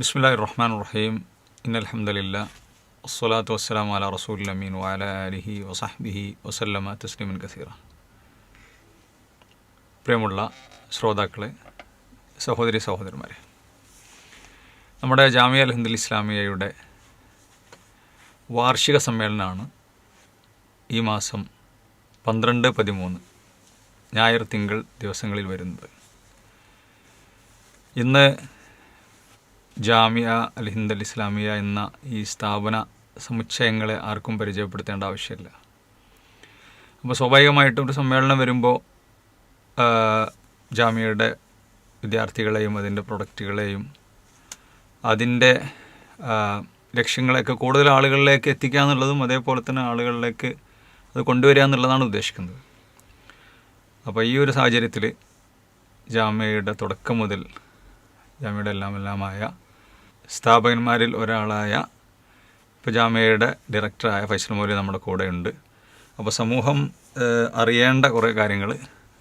ബിസ്മില്ലാഹി റഹ്മാൻ റഹീം ഇന്നൽഹമ്മദില്ല വസ്സലാത്തു വസ്സലാം അല റസൂൽ അമീൻ വാല അലിഹി വസഹ്ബിഹി വസല്ലമ തസ്ലിമൻ കസീറ. പ്രിയമുള്ള ശ്രോതാക്കളെ സഹോദരി സഹോദരന്മാരെ നമ്മുടെ ജാമിയ അൽഹന്ദുൽ ഇസ്ലാമിയയുടെ വാർഷിക സമ്മേളനമാണ് ഈ മാസം പന്ത്രണ്ട് പതിമൂന്ന് ഞായർ തിങ്കൾ ദിവസങ്ങളിൽ വരുന്നത്. ഇന്ന് ജാമിയ അൽ ഹിന്ദ് അൽ ഇസ്ലാമിയ എന്ന ഈ സ്ഥാപന സമുച്ചയങ്ങളെ ആർക്കും പരിചയപ്പെടുത്തേണ്ട ആവശ്യമില്ല. അപ്പോൾ സ്വാഭാവികമായിട്ടും ഒരു സമ്മേളനം വരുമ്പോൾ ജാമ്യയുടെ വിദ്യാർത്ഥികളെയും അതിന്റെ പ്രൊഡക്റ്റുകളെയും അതിന്റെ ലക്ഷ്യങ്ങളെയൊക്കെ കൂടുതൽ ആളുകളിലേക്ക് എത്തിക്കുക എന്നുള്ളതും അതേപോലെ തന്നെ ആളുകളിലേക്ക് അത് കൊണ്ടുവരിക എന്നുള്ളതാണ് ഉദ്ദേശിക്കുന്നത്. അപ്പോൾ ഈ ഒരു സാഹചര്യത്തിൽ ജാമ്യയുടെ തുടക്കം മുതൽ ജാമ്യയുടെ എല്ലാം എല്ലാമായ സ്ഥാപകന്മാരിൽ ഒരാളായ ഇപ്പോൾ ജാമ്യയുടെ ഡയറക്ടറായ ഫൈസൽ മൗലി നമ്മുടെ കൂടെ ഉണ്ട് അപ്പോൾ സമൂഹം അറിയേണ്ട കുറേ കാര്യങ്ങൾ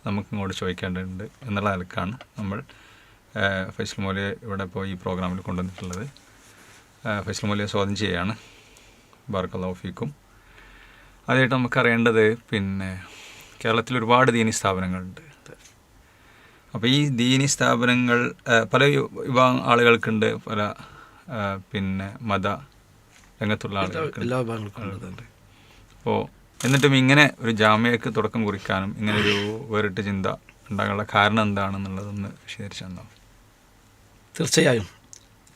നമുക്ക് ഇങ്ങോട്ട് ചോദിക്കേണ്ടതുണ്ട് എന്നുള്ള നിലക്കാണ് നമ്മൾ ഫൈസൽ മൗലിയെ ഇവിടെ ഇപ്പോൾ ഈ പ്രോഗ്രാമിൽ കൊണ്ടുവന്നിട്ടുള്ളത്. ഫൈസൽ മൗലിയെ സ്വാഗതം ചെയ്യുകയാണ്. ബാർക്കല്ലാഫിക്കും ആദ്യമായിട്ട് നമുക്കറിയേണ്ടത് പിന്നെ കേരളത്തിൽ ഒരുപാട് ദീനി സ്ഥാപനങ്ങളുണ്ട്. അപ്പോൾ ഈ ദീനി സ്ഥാപനങ്ങൾ പല വിഭാഗം ആളുകൾക്കുണ്ട്. പല പിന്നെ മത രംഗത്തുള്ള ആളുകൾക്ക്. എല്ലാ വിഭാഗങ്ങൾക്കും അപ്പോൾ എന്നിട്ടും ഇങ്ങനെ ഒരു ജാമ്യക്ക് തുടക്കം കുറിക്കാനും ഇങ്ങനെ ഒരു വേറിട്ട ചിന്ത ഉണ്ടാകാനുള്ള കാരണം എന്താണെന്നുള്ളതൊന്ന് വിശദീകരിച്ചു തന്നോ? തീർച്ചയായും.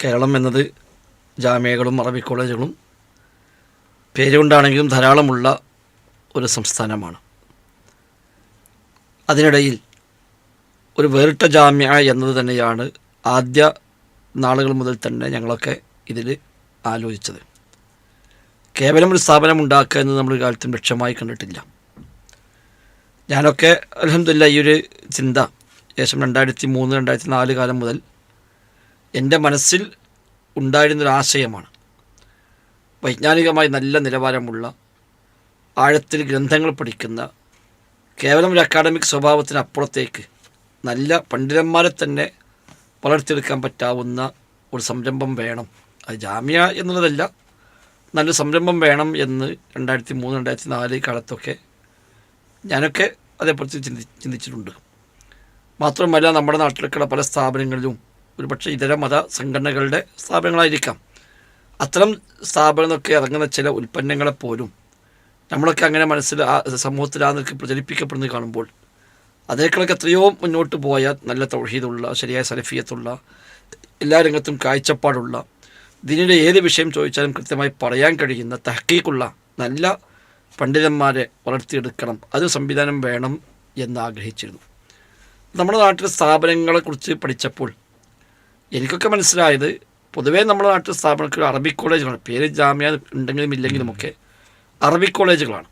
കേരളം എന്നത് ജാമ്യകളും അറബി കോളേജുകളും പേരുകൊണ്ടാണെങ്കിലും ധാരാളമുള്ള ഒരു സംസ്ഥാനമാണ്. അതിനിടയിൽ ഒരു വേറിട്ട ജാമ്യ എന്നത് തന്നെയാണ് ആദ്യ നാളുകൾ മുതൽ തന്നെ ഞങ്ങളൊക്കെ ഇതിൽ ആലോചിച്ചത്. കേവലം ഒരു സ്ഥാപനം ഉണ്ടാക്കുക എന്ന് നമ്മൾ കാലത്തും ലക്ഷ്യമായി കണ്ടിട്ടില്ല. ഞാനൊക്കെ അലഹമില്ല ഈ ഒരു ചിന്ത ഏകദേശം രണ്ടായിരത്തി മൂന്ന് രണ്ടായിരത്തി നാല് കാലം മുതൽ എന്റെ മനസ്സിൽ ഉണ്ടായിരുന്നൊരാശയമാണ് വൈജ്ഞാനികമായി നല്ല നിലവാരമുള്ള ആഴത്തിൽ ഗ്രന്ഥങ്ങൾ പഠിക്കുന്ന കേവലം ഒരു അക്കാഡമിക് സ്വഭാവത്തിനപ്പുറത്തേക്ക് നല്ല പണ്ഡിതന്മാരെ തന്നെ വളർത്തിയെടുക്കാൻ പറ്റാവുന്ന ഒരു സംരംഭം വേണം. അത് ജാമ്യ എന്നുള്ളതല്ല. നല്ല സംരംഭം വേണം എന്ന് രണ്ടായിരത്തി മൂന്ന് രണ്ടായിരത്തി നാല് കാലത്തൊക്കെ ഞാനൊക്കെ അതേപോലെ ചിന്തി ചിന്തിച്ചിട്ടുണ്ട്. മാത്രമല്ല നമ്മുടെ നാട്ടിലേക്കുള്ള പല സ്ഥാപനങ്ങളിലും ഒരുപക്ഷെ ഇതര മത സംഘടനകളുടെ സ്ഥാപനങ്ങളായിരിക്കാം. അത്തരം സ്ഥാപനങ്ങളൊക്കെ ഇറങ്ങുന്ന ചില ഉൽപ്പന്നങ്ങളെപ്പോലും നമ്മളൊക്കെ അങ്ങനെ മനസ്സിൽ ആ സമൂഹത്തിൽ ആ നിൽക്ക് പ്രചരിപ്പിക്കപ്പെടുന്നത് കാണുമ്പോൾ അതിനേക്കാളൊക്കെ എത്രയോ മുന്നോട്ട് പോയാൽ നല്ല തൗഹീദുള്ള ശരിയായ സലഫിയത്തുള്ള എല്ലാ രംഗത്തും കാഴ്ചപ്പാടുള്ള ഇതിനിടെ ഏത് വിഷയം ചോദിച്ചാലും കൃത്യമായി പറയാൻ കഴിയുന്ന തഹക്കീക്കുള്ള നല്ല പണ്ഡിതന്മാരെ വളർത്തിയെടുക്കണം. അത് സംവിധാനം വേണം എന്ന് ആഗ്രഹിച്ചിരുന്നു. നമ്മുടെ നാട്ടിലെ സ്ഥാപനങ്ങളെക്കുറിച്ച് പഠിച്ചപ്പോൾ എനിക്കൊക്കെ മനസ്സിലായത് പൊതുവേ നമ്മുടെ നാട്ടിലെ സ്ഥാപനങ്ങൾ അറബിക് കോളേജുകളാണ്. പേര് ജാമ്യ ഉണ്ടെങ്കിലും ഇല്ലെങ്കിലുമൊക്കെ അറബി കോളേജുകളാണ്.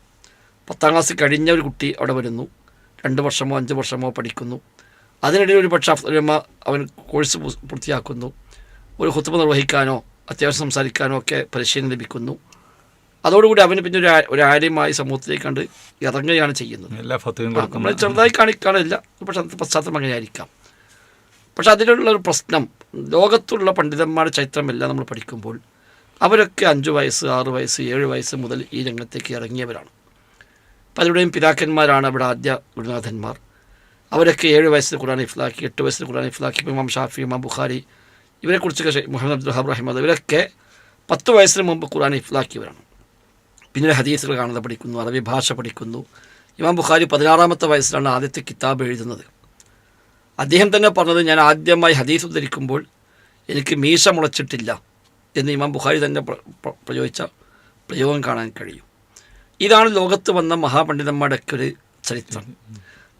പത്താം ക്ലാസ് കഴിഞ്ഞ ഒരു കുട്ടി അവിടെ വരുന്നു. രണ്ട് വർഷമോ അഞ്ച് വർഷമോ പഠിക്കുന്നു. അതിനിടയിൽ ഒരു പക്ഷേ അഫ്ദുലമ അവൻ കോഴ്സ് പൂർത്തിയാക്കുന്നു. ഒരു ഹുത്തുമ നിർവഹിക്കാനോ അത്യാവശ്യം സംസാരിക്കാനോ ഒക്കെ പരിശീലനം ലഭിക്കുന്നു. അതോടുകൂടി അവന് പിന്നെ ഒരു ഒരു ആര്യമായി സമൂഹത്തിലേക്ക് കണ്ട് ഇറങ്ങുകയാണ് ചെയ്യുന്നത്. നമ്മൾ ചെറുതായി കാണിക്കാനില്ല പക്ഷെ അന്നത്തെ പശ്ചാത്തലം അങ്ങനെയായിരിക്കാം. പക്ഷെ അതിലുള്ള ഒരു പ്രശ്നം ലോകത്തുള്ള പണ്ഡിതന്മാരുടെ ചരിത്രമെല്ലാം നമ്മൾ പഠിക്കുമ്പോൾ. അവരൊക്കെ അഞ്ച് വയസ്സ് ആറ് വയസ്സ് ഏഴ് വയസ്സ് മുതൽ ഈ രംഗത്തേക്ക് ഇറങ്ങിയവരാണ്. പലരുടെയും പിതാക്കന്മാരാണ് അവിടെ ആദ്യ ഗുരുനാഥന്മാർ. അവരൊക്കെ ഏഴ് വയസ്സിൽ ഖുർആൻ ഇഫ്ലാക്കി എട്ട് വയസ്സിൽ ഖുർആൻ ഇഫ്ലാക്കി ഇമാം ഷാഫി ഇമാം ബുഖാരി ഇവരെക്കുറിച്ചൊക്കെ മുഹമ്മദ് അബ്ദുൽ റഹിമദ് ഇവരൊക്കെ പത്ത് വയസ്സിന് മുമ്പ് ഖുർആൻ ഇഫ്ലാക്കിയവരാണ്. പിന്നീട് ഹദീസുകൾ കാണുന്നത് പഠിക്കുന്നു അറബി ഭാഷ പഠിക്കുന്നു. ഇമാം ബുഖാരി പതിനാറാമത്തെ വയസ്സിലാണ് ആദ്യത്തെ കിതാബ് എഴുതുന്നത്. അദ്ദേഹം തന്നെ പറഞ്ഞത് ഞാൻ ആദ്യമായി ഹദീസ് ഉദ്ധരിക്കുമ്പോൾ എനിക്ക് മീശ മുളച്ചിട്ടില്ല എന്ന് ഇമാം ബുഖാരി തന്നെ പ്ര- പ്ര- പ്രയോഗിച്ച പ്രയോഗം കാണാൻ കഴിയും. ഇതാണ് ലോകത്ത് വന്ന മഹാപണ്ഡിതന്മാരുടെയൊക്കെ ഒരു ചരിത്രം.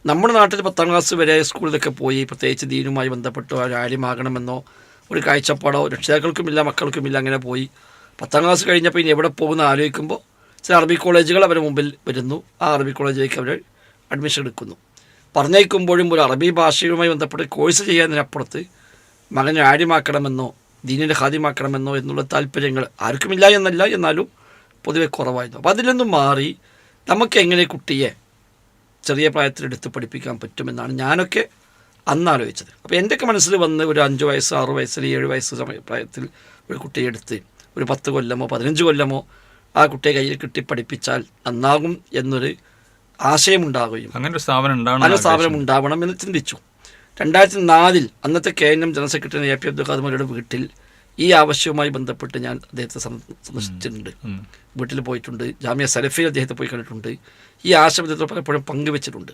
നമ്മുടെ നാട്ടിൽ പത്താം ക്ലാസ് വരെ സ്കൂളിലൊക്കെ പോയി പ്രത്യേകിച്ച് ദീനുമായി ബന്ധപ്പെട്ടോ ആര്യമാകണമെന്നോ ഒരു കാഴ്ചപ്പാടോ രക്ഷിതാക്കൾക്കുമില്ല മക്കൾക്കുമില്ല അങ്ങനെ പോയി. പത്താം ക്ലാസ് കഴിഞ്ഞപ്പോൾ ഇനി എവിടെ പോകുന്ന ആലോചിക്കുമ്പോൾ ചില അറബി കോളേജുകൾ അവരുടെ മുമ്പിൽ വരുന്നു. ആ അറബി കോളേജിലേക്ക് അവർ അഡ്മിഷൻ എടുക്കുന്നു. പറഞ്ഞേക്കുമ്പോഴും ഒരു അറബി ഭാഷയുമായി ബന്ധപ്പെട്ട് കോഴ്സ് ചെയ്യുന്നതിനപ്പുറത്ത് മകനെ ആര്യമാക്കണമെന്നോ ദീനിനെ ഹാദ്യമാക്കണമെന്നോ എന്നുള്ള താല്പര്യങ്ങൾ ആർക്കുമില്ല എന്നല്ല. എന്നാലും പൊതുവെ കുറവായിരുന്നു. അപ്പോൾ അതിലൊന്നും മാറി നമുക്ക് എങ്ങനെ കുട്ടിയെ ചെറിയ പ്രായത്തിൽ എടുത്ത് പഠിപ്പിക്കാൻ പറ്റുമെന്നാണ് ഞാനൊക്കെ അന്ന് ആലോചിച്ചത്. അപ്പോൾ എന്റെയൊക്കെ മനസ്സിൽ വന്ന് ഒരു അഞ്ച് വയസ്സ് ആറ് വയസ്സിൽ ഏഴ് വയസ്സ് സമയ പ്രായത്തിൽ ഒരു കുട്ടിയെ എടുത്ത് ഒരു പത്ത് കൊല്ലമോ പതിനഞ്ച് കൊല്ലമോ ആ കുട്ടിയെ കയ്യിൽ കിട്ടി പഠിപ്പിച്ചാൽ നന്നാകും എന്നൊരു ആശയമുണ്ടാകുകയും അങ്ങനെ ഒരു സ്ഥാപനം ഉണ്ടാവണം നല്ല സ്ഥാപനം ഉണ്ടാവണം എന്ന് ചിന്തിച്ചു. രണ്ടായിരത്തി നാലിൽ അന്നത്തെ K N M general secretary A P Abdul Khader മൗലയുടെ വീട്ടിൽ ഈ ആവശ്യവുമായി ബന്ധപ്പെട്ട് ഞാൻ അദ്ദേഹത്തെ സന്ദ- സന്ദർശിച്ചിട്ടുണ്ട്. വീട്ടിൽ പോയിട്ടുണ്ട്. ജാമ്യ സലഫിൽ അദ്ദേഹത്തെ പോയി കണ്ടിട്ടുണ്ട്. ഈ ആശയത്തിൽ പലപ്പോഴും പങ്കുവെച്ചിട്ടുണ്ട്.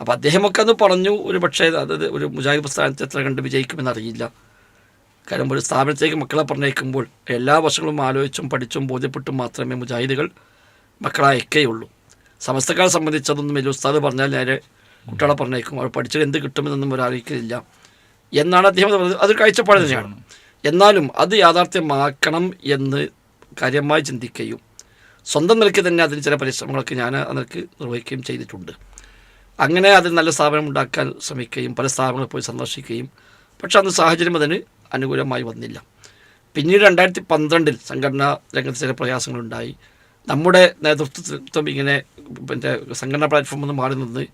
അപ്പോൾ അദ്ദേഹമൊക്കെ അന്ന് പറഞ്ഞു ഒരു പക്ഷേ അതായത് ഒരു മുജാഹിദ് പ്രസ്ഥാനത്തെ എത്ര കണ്ട് വിജയിക്കുമെന്ന് അറിയില്ല കാരണം ഒരു സ്ഥാപനത്തിലേക്ക് മക്കളെ പറഞ്ഞേക്കുമ്പോൾ എല്ലാ വർഷങ്ങളും ആലോചിച്ചും പഠിച്ചും ബോധ്യപ്പെട്ടും മാത്രമേ മുജാഹിദുകൾ മക്കളെ അയക്കുകയുള്ളൂ സമസ്തക്കാരെ സംബന്ധിച്ചതൊന്നും വലിയ ഉസ്താദ് പറഞ്ഞാൽ നേരെ കുട്ടികളെ പറഞ്ഞേക്കും അവർ പഠിച്ചത് എന്ത് കിട്ടുമെന്നൊന്നും ഒരാളിക്കില്ല എന്നാണ് അദ്ദേഹം പറഞ്ഞത്. അതൊരു കാഴ്ചപ്പാട് തന്നെയാണ്. എന്നാലും അത് യാഥാർത്ഥ്യമാക്കണം എന്ന് കാര്യമായി ചിന്തിക്കുകയും സ്വന്തം നിലയ്ക്ക് തന്നെ അതിന് ചില പരിശ്രമങ്ങളൊക്കെ ഞാൻ അതിനൊക്കെ നിർവഹിക്കുകയും ചെയ്തിട്ടുണ്ട്. അങ്ങനെ അതിൽ നല്ല സ്ഥാപനം ഉണ്ടാക്കാൻ ശ്രമിക്കുകയും പല സ്ഥാപനങ്ങളിൽ പോയി സന്ദർശിക്കുകയും പക്ഷെ അന്ന് സാഹചര്യം അതിന് അനുകൂലമായി വന്നില്ല. പിന്നീട് രണ്ടായിരത്തി പന്ത്രണ്ടിൽ സംഘടനാ രംഗത്ത് ചില പ്രയാസങ്ങളുണ്ടായി. നമ്മുടെ നേതൃത്വം ഇങ്ങനെ പിന്നെ സംഘടനാ പ്ലാറ്റ്ഫോമിൽ നിന്ന് മാറി നിന്ന്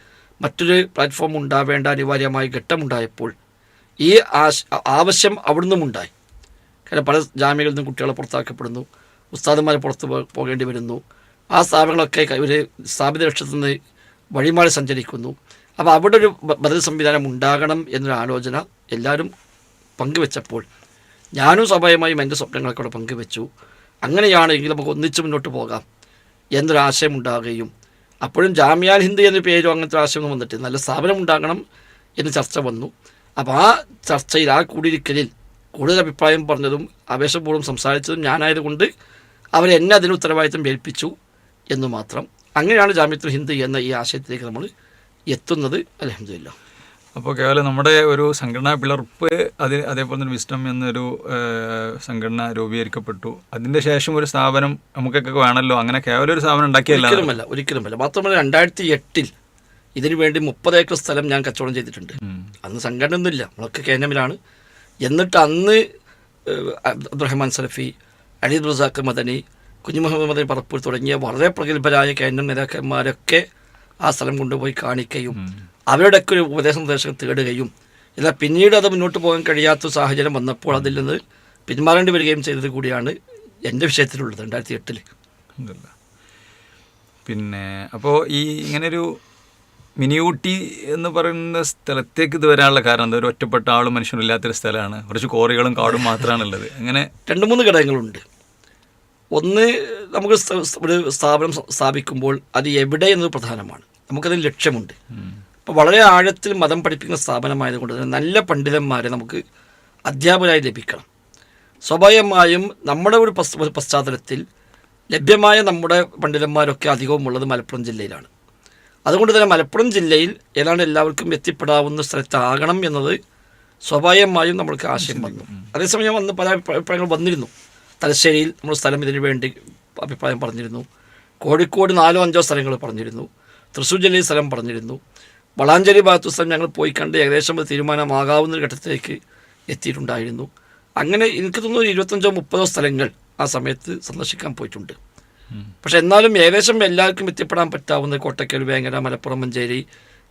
മറ്റൊരു പ്ലാറ്റ്ഫോം ഉണ്ടാവേണ്ട അനിവാര്യമായ ഘട്ടമുണ്ടായപ്പോൾ ഈ ആവശ്യം അവിടുന്നും ഉണ്ടായി കാരണം പല ജാമ്യങ്ങളിൽ നിന്നും കുട്ടികളെ പുറത്താക്കപ്പെടുന്നു. ഉസ്താദന്മാരെ പുറത്ത് പോകേണ്ടി വരുന്നു. ആ സ്ഥാപനങ്ങളൊക്കെ ഇവർ സ്ഥാപിത ലക്ഷ്യത്തിൽ നിന്ന് വഴിമാറി സഞ്ചരിക്കുന്നു. അപ്പോൾ അവിടെ ഒരു ബദൽ സംവിധാനം ഉണ്ടാകണം എന്നൊരു ആലോചന എല്ലാവരും പങ്കുവെച്ചപ്പോൾ ഞാനും സ്വാഭാവികമായും എന്റെ സ്വപ്നങ്ങളൊക്കെ അവിടെ പങ്കുവെച്ചു. അങ്ങനെയാണെങ്കിൽ നമുക്ക് ഒന്നിച്ച് മുന്നോട്ട് പോകാം എന്നൊരു ആശയം ഉണ്ടാകുകയും അപ്പോഴും ജാമ്യാൽ ഹിന്ദ് എന്ന പേരോ അങ്ങനത്തെ ആശയമൊന്നും വന്നിട്ട് നല്ല സ്ഥാപനം ഉണ്ടാകണം എന്ന് ചർച്ച വന്നു. അപ്പോൾ ആ ചർച്ചയിൽ ആ കൂടിയിരിക്കലിൽ കൂടുതൽ അഭിപ്രായം പറഞ്ഞതും ആവേശപൂർവം സംസാരിച്ചതും ഞാനായതുകൊണ്ട് അവരെ എന്നെ അതിന് ഉത്തരവാദിത്തം ഏൽപ്പിച്ചു എന്ന് മാത്രം. അങ്ങനെയാണ് ജാമ്യത്തുൽ ഹിന്ദ് എന്ന ഈ ആശയത്തിലേക്ക് നമ്മൾ എത്തുന്നത്. അലഹമില്ല അപ്പോൾ കേവലം നമ്മുടെ ഒരു സംഘടനാ പിളർപ്പ് അത് അതേപോലെ തന്നെ വിസ്റ്റം എന്നൊരു സംഘടന രൂപീകരിക്കപ്പെട്ടു. അതിന്റെ ശേഷം ഒരു സ്ഥാപനം നമുക്കൊക്കെ വേണമല്ലോ. അങ്ങനെ കേവലം ഒരു സ്ഥാപനം ഉണ്ടാക്കിയല്ല. ഒരിക്കലുമല്ല ഒരിക്കലുമല്ല. മാത്രമല്ല രണ്ടായിരത്തി എട്ടിൽ ഇതിനു വേണ്ടി മുപ്പത് ഏക്കർ സ്ഥലം ഞാൻ കച്ചവടം ചെയ്തിട്ടുണ്ട്. അന്ന് സംഘടന ഒന്നുമില്ല നമ്മളൊക്കെ കേന്ദ്രമിലാണ് എന്നിട്ട് അന്ന് അബ്ദുറഹ്മാൻ സലഫി അലി റുസാഖ് മദനി കുഞ്ഞു മുഹമ്മദ് മദനി പറപ്പൂർ തുടങ്ങിയ വളരെ പ്രഗത്ഭരായ കേന്ദ്ര നേതാക്കന്മാരൊക്കെ ആ സ്ഥലം കൊണ്ടുപോയി കാണിക്കുകയും. അവരുടെയൊക്കെ ഒരു ഉപദേശ നിർദ്ദേശം തേടുകയും എന്നാൽ പിന്നീട് അത് മുന്നോട്ട് പോകാൻ കഴിയാത്ത സാഹചര്യം വന്നപ്പോൾ അതിൽ നിന്ന് പിന്മാറേണ്ടി വരികയും ചെയ്തത് കൂടിയാണ് എന്റെ വിഷയത്തിലുള്ളത് രണ്ടായിരത്തി എട്ടിൽ. പിന്നെ അപ്പോൾ ഈ ഇങ്ങനൊരു മിനി ഊട്ടി എന്ന് പറയുന്ന സ്ഥലത്തേക്ക് ഇത് വരാനുള്ള കാരണം എന്താ? ഒരു ഒറ്റപ്പെട്ട ആളും മനുഷ്യനും ഇല്ലാത്തൊരു സ്ഥലമാണ്. കുറച്ച് കോറികളും കാടും മാത്രമാണ് ഉള്ളത് അങ്ങനെ രണ്ട് മൂന്ന് ഘടകങ്ങളുണ്ട്. ഒന്ന് നമുക്ക് ഒരു സ്ഥാപനം സ്ഥാപിക്കുമ്പോൾ അത് എവിടെ എന്നത് പ്രധാനമാണ്. നമുക്കതിന് ലക്ഷ്യമുണ്ട്. അപ്പോൾ വളരെ ആഴത്തിൽ മതം പഠിപ്പിക്കുന്ന സ്ഥാപനമായതുകൊണ്ട് തന്നെ നല്ല പണ്ഡിതന്മാരെ നമുക്ക് അധ്യാപകരായി ലഭിക്കണം. സ്വാഭാവികമായും നമ്മുടെ ഒരു പശ്ചാത്തലത്തിൽ ലഭ്യമായ നമ്മുടെ പണ്ഡിതന്മാരൊക്കെ അധികവും ഉള്ളത് മലപ്പുറം ജില്ലയിലാണ്. അതുകൊണ്ട് തന്നെ മലപ്പുറം ജില്ലയിൽ ഏതാണ്ട് എല്ലാവർക്കും എത്തിപ്പെടാവുന്ന സ്ഥലത്താകണം എന്നത് സ്വാഭാവികമായും നമ്മൾക്ക് ആശയം വന്നു. അതേസമയം വന്ന് പല അഭിപ്രായങ്ങൾ വന്നിരുന്നു. തലശ്ശേരിയിൽ നമ്മൾ സ്ഥലം ഇതിനു വേണ്ടി അഭിപ്രായം പറഞ്ഞിരുന്നു. കോഴിക്കോട് നാലോ അഞ്ചോ സ്ഥലങ്ങൾ പറഞ്ഞിരുന്നു. തൃശ്ശൂർ ജില്ലയിൽ സ്ഥലം പറഞ്ഞിരുന്നു. വളാഞ്ചേരി ഭാഗത്തു സ്ഥലം ഞങ്ങൾ പോയി കണ്ട് ഏകദേശം ഒരു തീരുമാനമാകാവുന്ന ഒരു ഘട്ടത്തിലേക്ക് എത്തിയിട്ടുണ്ടായിരുന്നു. അങ്ങനെ എനിക്ക് തോന്നുന്നു ഇരുപത്തഞ്ചോ മുപ്പതോ സ്ഥലങ്ങൾ ആ സമയത്ത് സന്ദർശിക്കാൻ പോയിട്ടുണ്ട്. പക്ഷെ എന്നാലും ഏകദേശം എല്ലാവർക്കും എത്തിപ്പെടാൻ പറ്റാവുന്ന കോട്ടക്കൽ വേങ്ങര മലപ്പുറം മഞ്ചേരി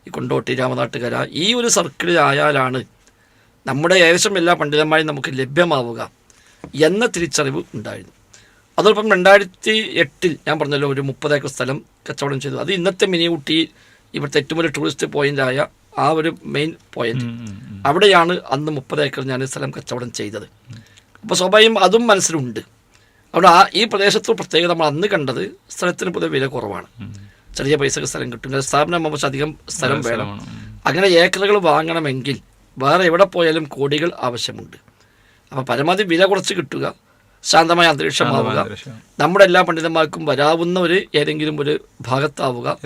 ഈ കൊണ്ടോട്ടി രാമനാട്ടുകര ഈ ഒരു സർക്കിളിലായാലാണ് നമ്മുടെ ഏകദേശം എല്ലാ പണ്ഡിതന്മാരും നമുക്ക് ലഭ്യമാവുക എന്ന തിരിച്ചറിവ് ഉണ്ടായിരുന്നു. അതോടൊപ്പം രണ്ടായിരത്തി എട്ടിൽ ഞാൻ പറഞ്ഞല്ലോ ഒരു മുപ്പത് ഏക്കർ സ്ഥലം കച്ചവടം ചെയ്തു. അത് ഇന്നത്തെ മിനി ഊട്ടി ഇവിടുത്തെ ഏറ്റവും വലിയ ടൂറിസ്റ്റ് പോയിന്റായ ആ ഒരു മെയിൻ പോയിന്റ്. അവിടെയാണ് അന്ന് മുപ്പത് ഏക്കർ ഞാൻ സ്ഥലം കച്ചവടം ചെയ്തത്. അപ്പോൾ സ്വാഭാവികം അതും മനസ്സിലുണ്ട്. അവിടെ ആ ഈ പ്രദേശത്ത് പ്രത്യേകത നമ്മൾ അന്ന് കണ്ടത് സ്ഥലത്തിന് പൊതുവെ വില കുറവാണ്. ചെറിയ പൈസക്ക് സ്ഥലം കിട്ടും. സ്ഥാപനം കുറച്ച് അധികം സ്ഥലം വേണം. അങ്ങനെ ഏക്കറുകൾ വാങ്ങണമെങ്കിൽ വേറെ എവിടെ പോയാലും കോടികൾ ആവശ്യമുണ്ട്. അപ്പോൾ പരമാവധി വില കുറച്ച് കിട്ടുക ശാന്തമായ അന്തരീക്ഷമാവുക അന്തരീക്ഷം. നമ്മുടെ എല്ലാ പണ്ഡിതന്മാർക്കും വരാവുന്ന ഒരു ഏതെങ്കിലും ഒരു ഭാഗത്താവുക.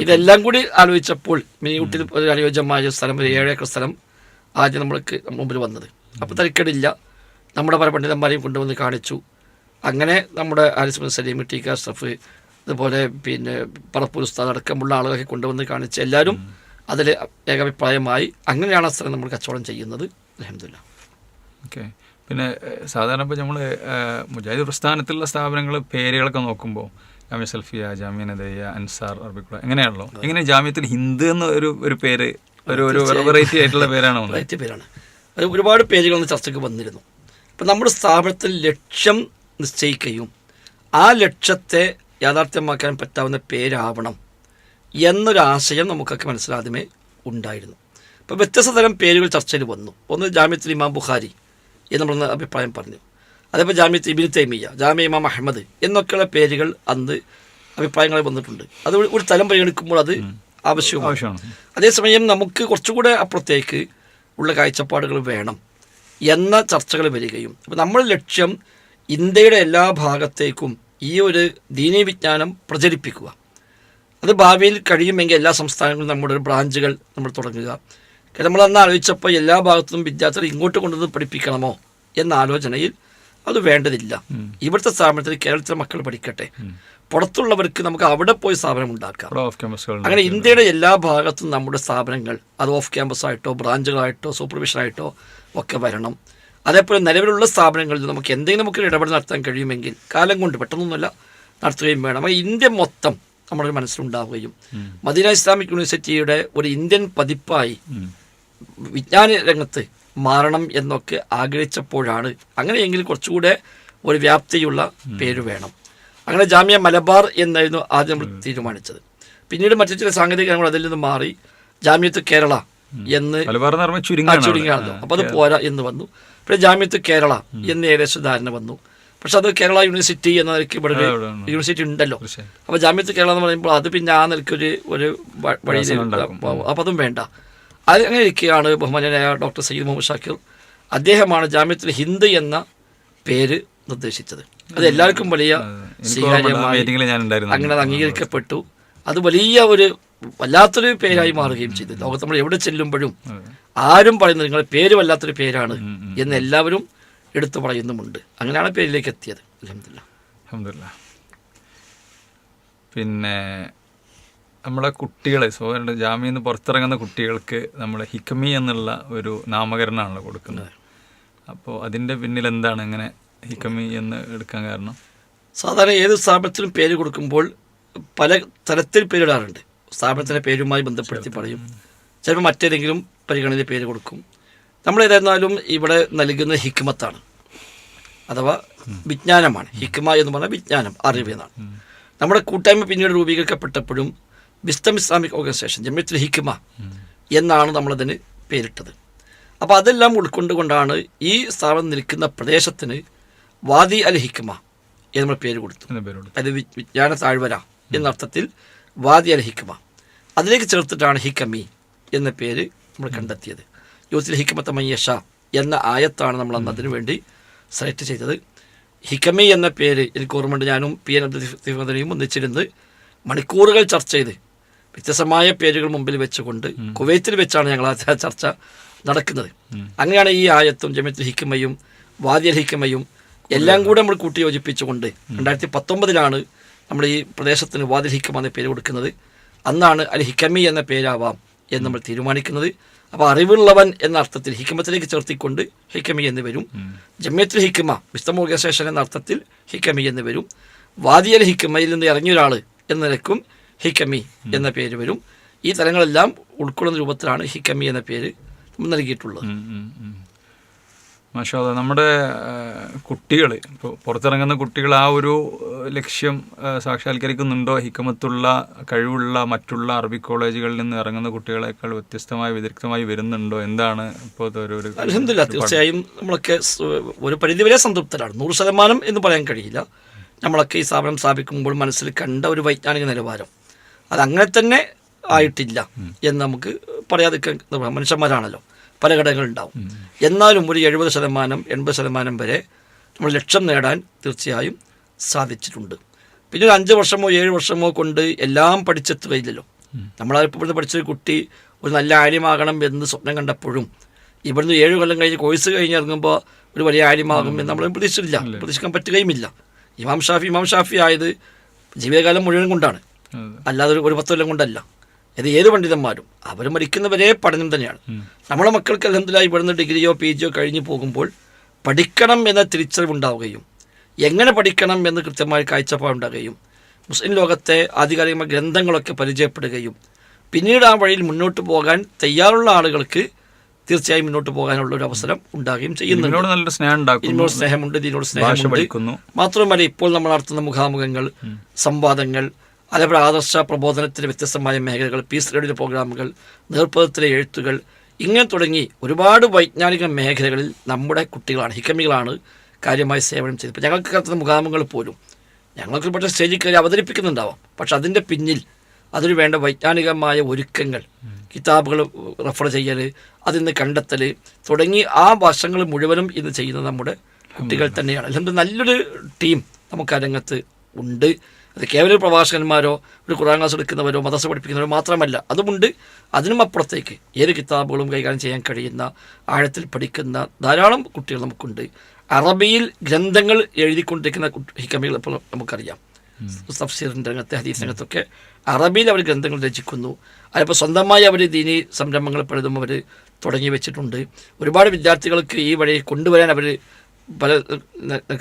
ഇതെല്ലാം കൂടി ആലോചിച്ചപ്പോൾ മിനിയൂട്ടിൽ ഒരു അനുയോജ്യമായ സ്ഥലം ഒരു ഏഴ് ഏക്കർ സ്ഥലം ആദ്യം നമ്മൾക്ക് മുമ്പിൽ വന്നത്. അപ്പോൾ തരക്കേടില്ല നമ്മുടെ പല പണ്ഡിതന്മാരെയും കൊണ്ടുവന്ന് കാണിച്ചു. അങ്ങനെ നമ്മുടെ ആലിസ് സലീം ടി കെ അഷ്റഫ് ഇതുപോലെ പിന്നെ പറപ്പൂർ ഉസ്താദ് അടക്കമുള്ള ആളുകളൊക്കെ കൊണ്ടുവന്ന് കാണിച്ച് എല്ലാവരും അതിൽ ഏകാഭിപ്രായമായി അങ്ങനെയാണ് അസ്ത്രം നമ്മൾ കച്ചവടം ചെയ്യുന്നത്. അലഹമില്ല ഓക്കെ. പിന്നെ സാധാരണ ഇപ്പോൾ നമ്മൾ മുജാഹിദ് പ്രസ്ഥാനത്തിലുള്ള സ്ഥാപനങ്ങൾ പേരുകളൊക്കെ നോക്കുമ്പോൾ ജാമ്യ സൽഫിയ ജാമ്യ നദയ്യ അൻസാർ അറബിക്കുള എങ്ങനെയാണല്ലോ? എങ്ങനെ ജാമ്യത്തിൽ ഹിന്ദു എന്ന ഒരു ഒരു പേര് ഒരു ഒരു വെറൈറ്റി ആയിട്ടുള്ള പേരാണ് വെറൈറ്റി പേരാണ്. അത് ഒരുപാട് പേരുകൾ ചർച്ചയ്ക്ക് വന്നിരുന്നു. അപ്പം നമ്മുടെ സ്ഥാപനത്തിൽ ലക്ഷ്യം നിശ്ചയിക്കുകയും ആ ലക്ഷ്യത്തെ യാഥാർത്ഥ്യമാക്കാൻ പറ്റാവുന്ന പേരാവണം എന്നൊരാശയം നമുക്കൊക്കെ മനസ്സിലാദ്യമേ ഉണ്ടായിരുന്നു. അപ്പോൾ വ്യത്യസ്ത തരം പേരുകൾ ചർച്ചയിൽ വന്നു. ഒന്ന് ജാമ്യത്തിൽ ഇമാം ബുഖാരി എന്ന് നമ്മൾ അഭിപ്രായം പറഞ്ഞു. അതേപോലെ ജാമ്യത്തിൽ ഇബിൻ തൈമിയ ജാമ്യ ഇമാം അഹമ്മദ് എന്നൊക്കെയുള്ള പേരുകൾ അന്ന് അഭിപ്രായങ്ങൾ വന്നിട്ടുണ്ട്. അത് ഒരു- തലം പരിഗണിക്കുമ്പോൾ അത് ആവശ്യമാണ് ആവശ്യമാണ്. അതേസമയം നമുക്ക് കുറച്ചുകൂടെ അപ്പുറത്തേക്ക് ഉള്ള കാഴ്ചപ്പാടുകൾ വേണം എന്ന ചർച്ചകൾ വരികയും. അപ്പോൾ നമ്മുടെ ലക്ഷ്യം ഇന്ത്യയുടെ എല്ലാ ഭാഗത്തേക്കും ഈ ഒരു ദീനീ വിജ്ഞാനം പ്രചരിപ്പിക്കുക. അത് ഭാവിയിൽ കഴിയുമെങ്കിൽ എല്ലാ സംസ്ഥാനങ്ങളിലും നമ്മുടെ ഒരു ബ്രാഞ്ചുകൾ നമ്മൾ തുടങ്ങുക. കാരണം നമ്മൾ അന്ന് ആലോചിച്ചപ്പോൾ എല്ലാ ഭാഗത്തും വിദ്യാർത്ഥികൾ ഇങ്ങോട്ട് കൊണ്ടുവന്ന് പഠിപ്പിക്കണമോ എന്ന ആലോചനയിൽ അത് വേണ്ടതില്ല. ഇവിടുത്തെ സ്ഥാപനത്തിൽ കേരളത്തിലെ മക്കൾ പഠിക്കട്ടെ. പുറത്തുള്ളവർക്ക് നമുക്ക് അവിടെ പോയി സ്ഥാപനം ഉണ്ടാക്കാം. അങ്ങനെ ഇന്ത്യയുടെ എല്ലാ ഭാഗത്തും നമ്മുടെ സ്ഥാപനങ്ങൾ അത് ഓഫ് ക്യാമ്പസ് ആയിട്ടോ ബ്രാഞ്ചുകളായിട്ടോ സൂപ്പർവിഷനായിട്ടോ ഒക്കെ വരണം. അതേപോലെ നിലവിലുള്ള സ്ഥാപനങ്ങളിൽ നമുക്ക് എന്തെങ്കിലും നമുക്ക് ഇടപെടൽ നടത്താൻ കഴിയുമെങ്കിൽ കാലം കൊണ്ട് പെട്ടെന്നൊന്നുമല്ല നടത്തുകയും വേണം. അപ്പോൾ ഇന്ത്യ മൊത്തം നമ്മുടെ മനസ്സിലുണ്ടാവുകയും. മദീന ഇസ്ലാമിക് യൂണിവേഴ്സിറ്റിയുടെ ഒരു ഇന്ത്യൻ പതിപ്പായി വിജ്ഞാന രംഗത്ത് മാറണം എന്നൊക്കെ ആഗ്രഹിച്ചപ്പോഴാണ് അങ്ങനെയെങ്കിൽ കുറച്ചുകൂടെ ഒരു വ്യാപ്തിയുള്ള പേര് വേണം. അങ്ങനെ ജാമ്യ മലബാർ എന്നായിരുന്നു ആദ്യം നമ്മൾ തീരുമാനിച്ചത്. പിന്നീട് മറ്റു ചില സാങ്കേതിക കാര്യങ്ങൾ അതിൽ നിന്ന് മാറി. ജാമ്യത്ത് കേരള എന്ന് ആ അപ്പോൾ അത് പോരാ എന്ന് വന്നു. പിന്നെ ജാമ്യത്ത് കേരള എന്ന് ഏകദേശം ധാരണ വന്നു. പക്ഷെ അത് കേരള യൂണിവേഴ്സിറ്റി എന്ന നിലയ്ക്ക് ഇവിടെ യൂണിവേഴ്സിറ്റി ഉണ്ടല്ലോ. അപ്പോൾ ജാമ്യത്ത് കേരള എന്ന് പറയുമ്പോൾ അത് പിന്നെ ആ നിലയ്ക്ക് ഒരു ഒരു വ- വഴിയിൽ അപ്പോൾ അതും വേണ്ട. അത് അങ്ങനെ ഇരിക്കുകയാണ് ബഹുമാനായ ഡോക്ടർ സയ്യിദ് മുഹമ്മദ് ഷാക്കിർ. അദ്ദേഹമാണ് ജാമ്യത്തിൽ ഹിന്ദ് എന്ന പേര് നിർദ്ദേശിച്ചത്. അത് എല്ലാവർക്കും വലിയ സ്വീകാര്യമായി അങ്ങനെ അംഗീകരിക്കപ്പെട്ടു. അത് വലിയ ഒരു വല്ലാത്തൊരു പേരായി മാറുകയും ചെയ്തു. ലോകത്ത് നമ്മൾ എവിടെ ചെല്ലുമ്പോഴും ആരും പറയുന്നത് നിങ്ങളുടെ പേര് വല്ലാത്തൊരു പേരാണ് എന്ന് എല്ലാവരും എടുത്തു പറയുന്നുമുണ്ട്. അങ്ങനെയാണ് പേരിലേക്ക് എത്തിയത്. അലഹമില്ല അലഹമില്ല പിന്നെ നമ്മളെ കുട്ടികളെ സോ ജാമ്യം നിന്ന് പുറത്തിറങ്ങുന്ന കുട്ടികൾക്ക് നമ്മൾ ഹിക്കമി എന്നുള്ള ഒരു നാമകരണമാണല്ലോ കൊടുക്കുന്നത്. അപ്പോൾ അതിന്റെ പിന്നിൽ എന്താണ് ഇങ്ങനെ ഹിക്കമി എന്ന് എടുക്കാൻ കാരണം? സാധാരണ ഏത് സ്ഥാപനത്തിനും പേര് കൊടുക്കുമ്പോൾ പല തരത്തിൽ പേരിടാറുണ്ട്. സ്ഥാപനത്തിന്റെ പേരുമായി ബന്ധപ്പെടുത്തി പറയും. ചിലപ്പോൾ മറ്റേതെങ്കിലും പരിഗണന പേര് കൊടുക്കും. നമ്മൾ ഏതായിരുന്നാലും ഇവിടെ നൽകുന്ന ഹിക്മത്താണ്. അഥവാ വിജ്ഞാനമാണ്. ഹിക്മ എന്ന് പറഞ്ഞാൽ വിജ്ഞാനം അറിവ് എന്നാണ്. നമ്മുടെ കൂട്ടായ്മ പിന്നീട് രൂപീകരിക്കപ്പെട്ടപ്പോഴും വിസ്തം ഇസ്ലാമിക് ഓർഗനൈസേഷൻ ജമ്യത്തുൽ ഹിക്മ എന്നാണ് നമ്മളതിന് പേരിട്ടത്. അപ്പോൾ അതെല്ലാം ഉൾക്കൊണ്ടുകൊണ്ടാണ് ഈ സ്ഥാപനം നിൽക്കുന്ന പ്രദേശത്തിന് വാദി അൽ ഹിക്മ എന്ന് നമ്മൾ പേര് കൊടുത്തു. അത് വിജ്ഞാന താഴ്വര എന്ന അർത്ഥത്തിൽ വാദി അൽ ഹിക്മ. അതിലേക്ക് ചേർത്തിട്ടാണ് ഹിക്കമി എന്ന പേര് നമ്മൾ കണ്ടെത്തിയത്. യൂത്തിൽ ഹിക്കമത്ത മയ്യഷ എന്ന ആയത്താണ് നമ്മൾ അന്ന് അതിനു വേണ്ടി സെലക്ട് ചെയ്തത്. ഹിക്കമി എന്ന പേര് എനിക്ക് ഓർമ്മയുണ്ട്. ഞാനും പി എൻ അബ്ദുൽ ഒന്നിച്ചിരുന്ന് മണിക്കൂറുകൾ ചർച്ച ചെയ്ത് വ്യത്യസ്തമായ പേരുകൾ മുമ്പിൽ വെച്ചുകൊണ്ട് കുവൈത്തിൽ വെച്ചാണ് ഞങ്ങൾ ആ ചർച്ച നടക്കുന്നത്. അങ്ങനെയാണ് ഈ ആയത്തും ജമിത്തുൽ ഹിക്കമയും വാദിയൽ ഹിക്കമയും എല്ലാം കൂടെ നമ്മൾ കൂട്ടി യോജിപ്പിച്ചുകൊണ്ട് രണ്ടായിരത്തി പത്തൊമ്പതിലാണ് നമ്മൾ ഈ പ്രദേശത്തിന് വാദിൽ ഹിക്കം എന്ന പേര് കൊടുക്കുന്നത്. അന്നാണ് അൽ ഹിക്കമി എന്ന പേരാവാം എന്ന് നമ്മൾ തീരുമാനിക്കുന്നത്. അപ്പോൾ അറിവുള്ളവൻ എന്ന അർത്ഥത്തിൽ ഹിക്കമത്തിലേക്ക് ചേർത്തിക്കൊണ്ട് ഹിക്കമി എന്ന് വരും. ജമ്യത്തിൽ ഹിക്കമ വിസ്തം ഓർഗനൈസേഷൻ എന്ന അർത്ഥത്തിൽ ഹിക്കമി എന്ന് വരും. വാദിയൽ ഹിക്കമയിൽ നിന്ന് ഇറങ്ങിയ ഒരാൾ എന്ന നിലക്കും ഹിക്കമി എന്ന പേര് വരും. ഈ തലങ്ങളെല്ലാം ഉൾക്കൊള്ളുന്ന രൂപത്തിലാണ് ഹിക്കമി എന്ന പേര് നൽകിയിട്ടുള്ളത്. മാഷാ നമ്മുടെ കുട്ടികൾ ഇപ്പോൾ പുറത്തിറങ്ങുന്ന കുട്ടികൾ ആ ഒരു ലക്ഷ്യം സാക്ഷാത്കരിക്കുന്നുണ്ടോ? ഹിക്കമത്തുള്ള കഴിവുള്ള മറ്റുള്ള അറബി കോളേജുകളിൽ നിന്ന് ഇറങ്ങുന്ന കുട്ടികളെക്കാൾ വ്യത്യസ്തമായി വിദഗ്ധമായി വരുന്നുണ്ടോ? എന്താണ് ഇപ്പോഴത്തെ ഒരു ഒരു അലഹമില്ല തീർച്ചയായും നമ്മളൊക്കെ ഒരു ഒരു പരിധിവരെ സംതൃപ്തരാണ്. നൂറ് ശതമാനം എന്ന് പറയാൻ കഴിയില്ല. നമ്മളൊക്കെ ഈ സ്ഥാപനം സ്ഥാപിക്കുമ്പോൾ മനസ്സിൽ കണ്ട ഒരു വൈജ്ഞാനിക നിലവാരം. അത് അങ്ങനെ തന്നെ ആയിട്ടില്ല എന്ന് നമുക്ക് പറയാതിരിക്കാൻ മനുഷ്യന്മാരാണല്ലോ. പല ഘടകങ്ങളുണ്ടാവും. എന്നാലും ഒരു എഴുപത് ശതമാനം എൺപത് ശതമാനം വരെ നമ്മൾ ലക്ഷ്യം നേടാൻ തീർച്ചയായും സാധിച്ചിട്ടുണ്ട്. പിന്നെ ഒരു അഞ്ച് വർഷമോ ഏഴ് വർഷമോ കൊണ്ട് എല്ലാം പഠിച്ചെത്തുകയില്ലല്ലോ. നമ്മളിപ്പോൾ ഇവിടുന്ന് പഠിച്ചൊരു കുട്ടി ഒരു നല്ല ആര്യമാകണം എന്ന് സ്വപ്നം കണ്ടപ്പോഴും ഇവിടുന്ന് ഏഴ് കൊല്ലം കഴിഞ്ഞ് കോഴ്സ് കഴിഞ്ഞ് ഇറങ്ങുമ്പോൾ ഒരു വലിയ ആര്യമാകും എന്ന് നമ്മൾ പ്രതീക്ഷിച്ചില്ല പ്രതീക്ഷിക്കാൻ പറ്റുകയുമില്ല. ഇമാം ഷാഫി ഇമാം ഷാഫി ആയത് ജീവിതകാലം മുഴുവൻ കൊണ്ടാണ്. അല്ലാതെ ഒരു- ഒരു പത്ത് കൊല്ലം കൊണ്ടല്ല. ഇത് ഏത് പണ്ഡിതന്മാരും? അവർ മരിക്കുന്നവരെ പഠനം തന്നെയാണ്. നമ്മുടെ മക്കൾക്ക് അലഹമില്ല ഇവിടുന്ന് ഡിഗ്രിയോ പി ജിയോ കഴിഞ്ഞ് പോകുമ്പോൾ പഠിക്കണം എന്ന തിരിച്ചറിവുണ്ടാവുകയും എങ്ങനെ പഠിക്കണം എന്ന് കൃത്യമായ കാഴ്ചപ്പാടുണ്ടാകുകയും മുസ്ലിം ലോകത്തെ ആധികാരികമായ ഗ്രന്ഥങ്ങളൊക്കെ പരിചയപ്പെടുകയും പിന്നീട് ആ വഴിയിൽ മുന്നോട്ട് പോകാൻ തയ്യാറുള്ള ആളുകൾക്ക് തീർച്ചയായും മുന്നോട്ട് പോകാനുള്ള ഒരു അവസരം ഉണ്ടാകുകയും ചെയ്യുന്നുണ്ട്. നല്ല സ്നേഹം ഇതിനോട് സ്നേഹമുണ്ട് ഇതിനോട് സ്നേഹം മാത്രമല്ല ഇപ്പോൾ നമ്മൾ നടത്തുന്ന മുഖാമുഖങ്ങൾ സംവാദങ്ങൾ അതേപോലെ ആദർശ പ്രബോധനത്തിന്റെ വ്യത്യസ്തമായ മേഖലകൾ പീസ് റേഡിയോ പ്രോഗ്രാമുകൾ നേർപ്പതത്തിലെ എഴുത്തുകൾ ഇങ്ങനെ തുടങ്ങി ഒരുപാട് വൈജ്ഞാനിക മേഖലകളിൽ നമ്മുടെ കുട്ടികളാണ് ഹിക്കമികളാണ് കാര്യമായി സേവനം ചെയ്തത്. ഇപ്പോൾ ഞങ്ങൾക്ക് കത്തുന്ന മുഖാമുഖങ്ങൾ പോലും ഞങ്ങൾക്ക് പക്ഷേ സ്റ്റേജിൽ കയറി അവതരിപ്പിക്കുന്നുണ്ടാവാം. പക്ഷെ അതിന്റെ പിന്നിൽ അതിന് വേണ്ട വൈജ്ഞാനികമായ ഒരുക്കങ്ങൾ കിതാബുകൾ റെഫർ ചെയ്യൽ അതിൽ നിന്ന് കണ്ടെത്തൽ തുടങ്ങി ആ വശങ്ങൾ മുഴുവനും ഇന്ന് ചെയ്യുന്നത് നമ്മുടെ കുട്ടികൾ തന്നെയാണ്. അല്ലെങ്കിൽ നല്ലൊരു ടീം നമുക്ക് രംഗത്ത് ഉണ്ട്. അത് കേവല പ്രഭാഷകന്മാരോ ഒരു ഖുറാൻ ക്ലാസ് എടുക്കുന്നവരോ മദർസ പഠിപ്പിക്കുന്നവരോ മാത്രമല്ല അതുമുണ്ട്. അതിനും അപ്പുറത്തേക്ക് ഏത് കിതാബുകളും കൈകാര്യം ചെയ്യാൻ കഴിയുന്ന ആഴത്തിൽ പഠിക്കുന്ന ധാരാളം കുട്ടികൾ നമുക്കുണ്ട്. അറബിയിൽ ഗ്രന്ഥങ്ങൾ എഴുതിക്കൊണ്ടിരിക്കുന്ന ഹിക്കമികൾ ഇപ്പോൾ നമുക്കറിയാം. തഫ്സീറിന്റെ രംഗത്ത് ഹദീസ് രംഗത്തൊക്കെ അറബിയിൽ അവർ ഗ്രന്ഥങ്ങൾ രചിക്കുന്നു. അതിപ്പോൾ സ്വന്തമായി അവർ ദീനി സംരംഭങ്ങൾ പലതും അവർ തുടങ്ങി വെച്ചിട്ടുണ്ട്. ഒരുപാട് വിദ്യാർത്ഥികൾക്ക് ഈ വഴി കൊണ്ടുവരാൻ അവർ പല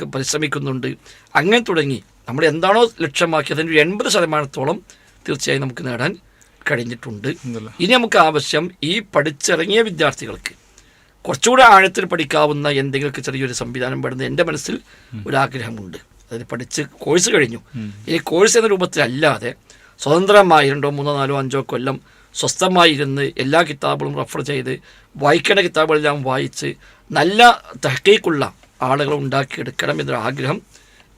പരിശ്രമിക്കുന്നുണ്ട്. അങ്ങനെ തുടങ്ങി നമ്മൾ എന്താണോ ലക്ഷ്യമാക്കിയതിന്റെ ഒരു എൺപത് ശതമാനത്തോളം തീർച്ചയായും നമുക്ക് നേടാൻ കഴിഞ്ഞിട്ടുണ്ട്. ഇനി നമുക്ക് ആവശ്യം ഈ പഠിച്ചിറങ്ങിയ വിദ്യാർത്ഥികൾക്ക് കുറച്ചുകൂടെ ആഴത്തിൽ പഠിക്കാവുന്ന എന്തെങ്കിലുമൊക്കെ ചെറിയൊരു സംവിധാനം വേണമെന്ന് എന്റെ മനസ്സിൽ ഒരാഗ്രഹമുണ്ട്. അതായത് പഠിച്ച് കോഴ്സ് കഴിഞ്ഞു. ഈ കോഴ്സ് എന്ന രൂപത്തിലല്ലാതെ സ്വതന്ത്രമായി രണ്ടോ മൂന്നോ നാലോ അഞ്ചോ കൊല്ലം സ്വസ്ഥമായിരുന്ന് എല്ലാ കിതാബുകളും റെഫർ ചെയ്ത് വായിക്കേണ്ട കിതാബുകളെല്ലാം വായിച്ച് നല്ല തഹക്കീക്കുള്ള ആളുകളെ ഉണ്ടാക്കിയെടുക്കണം എന്നൊരു ആഗ്രഹം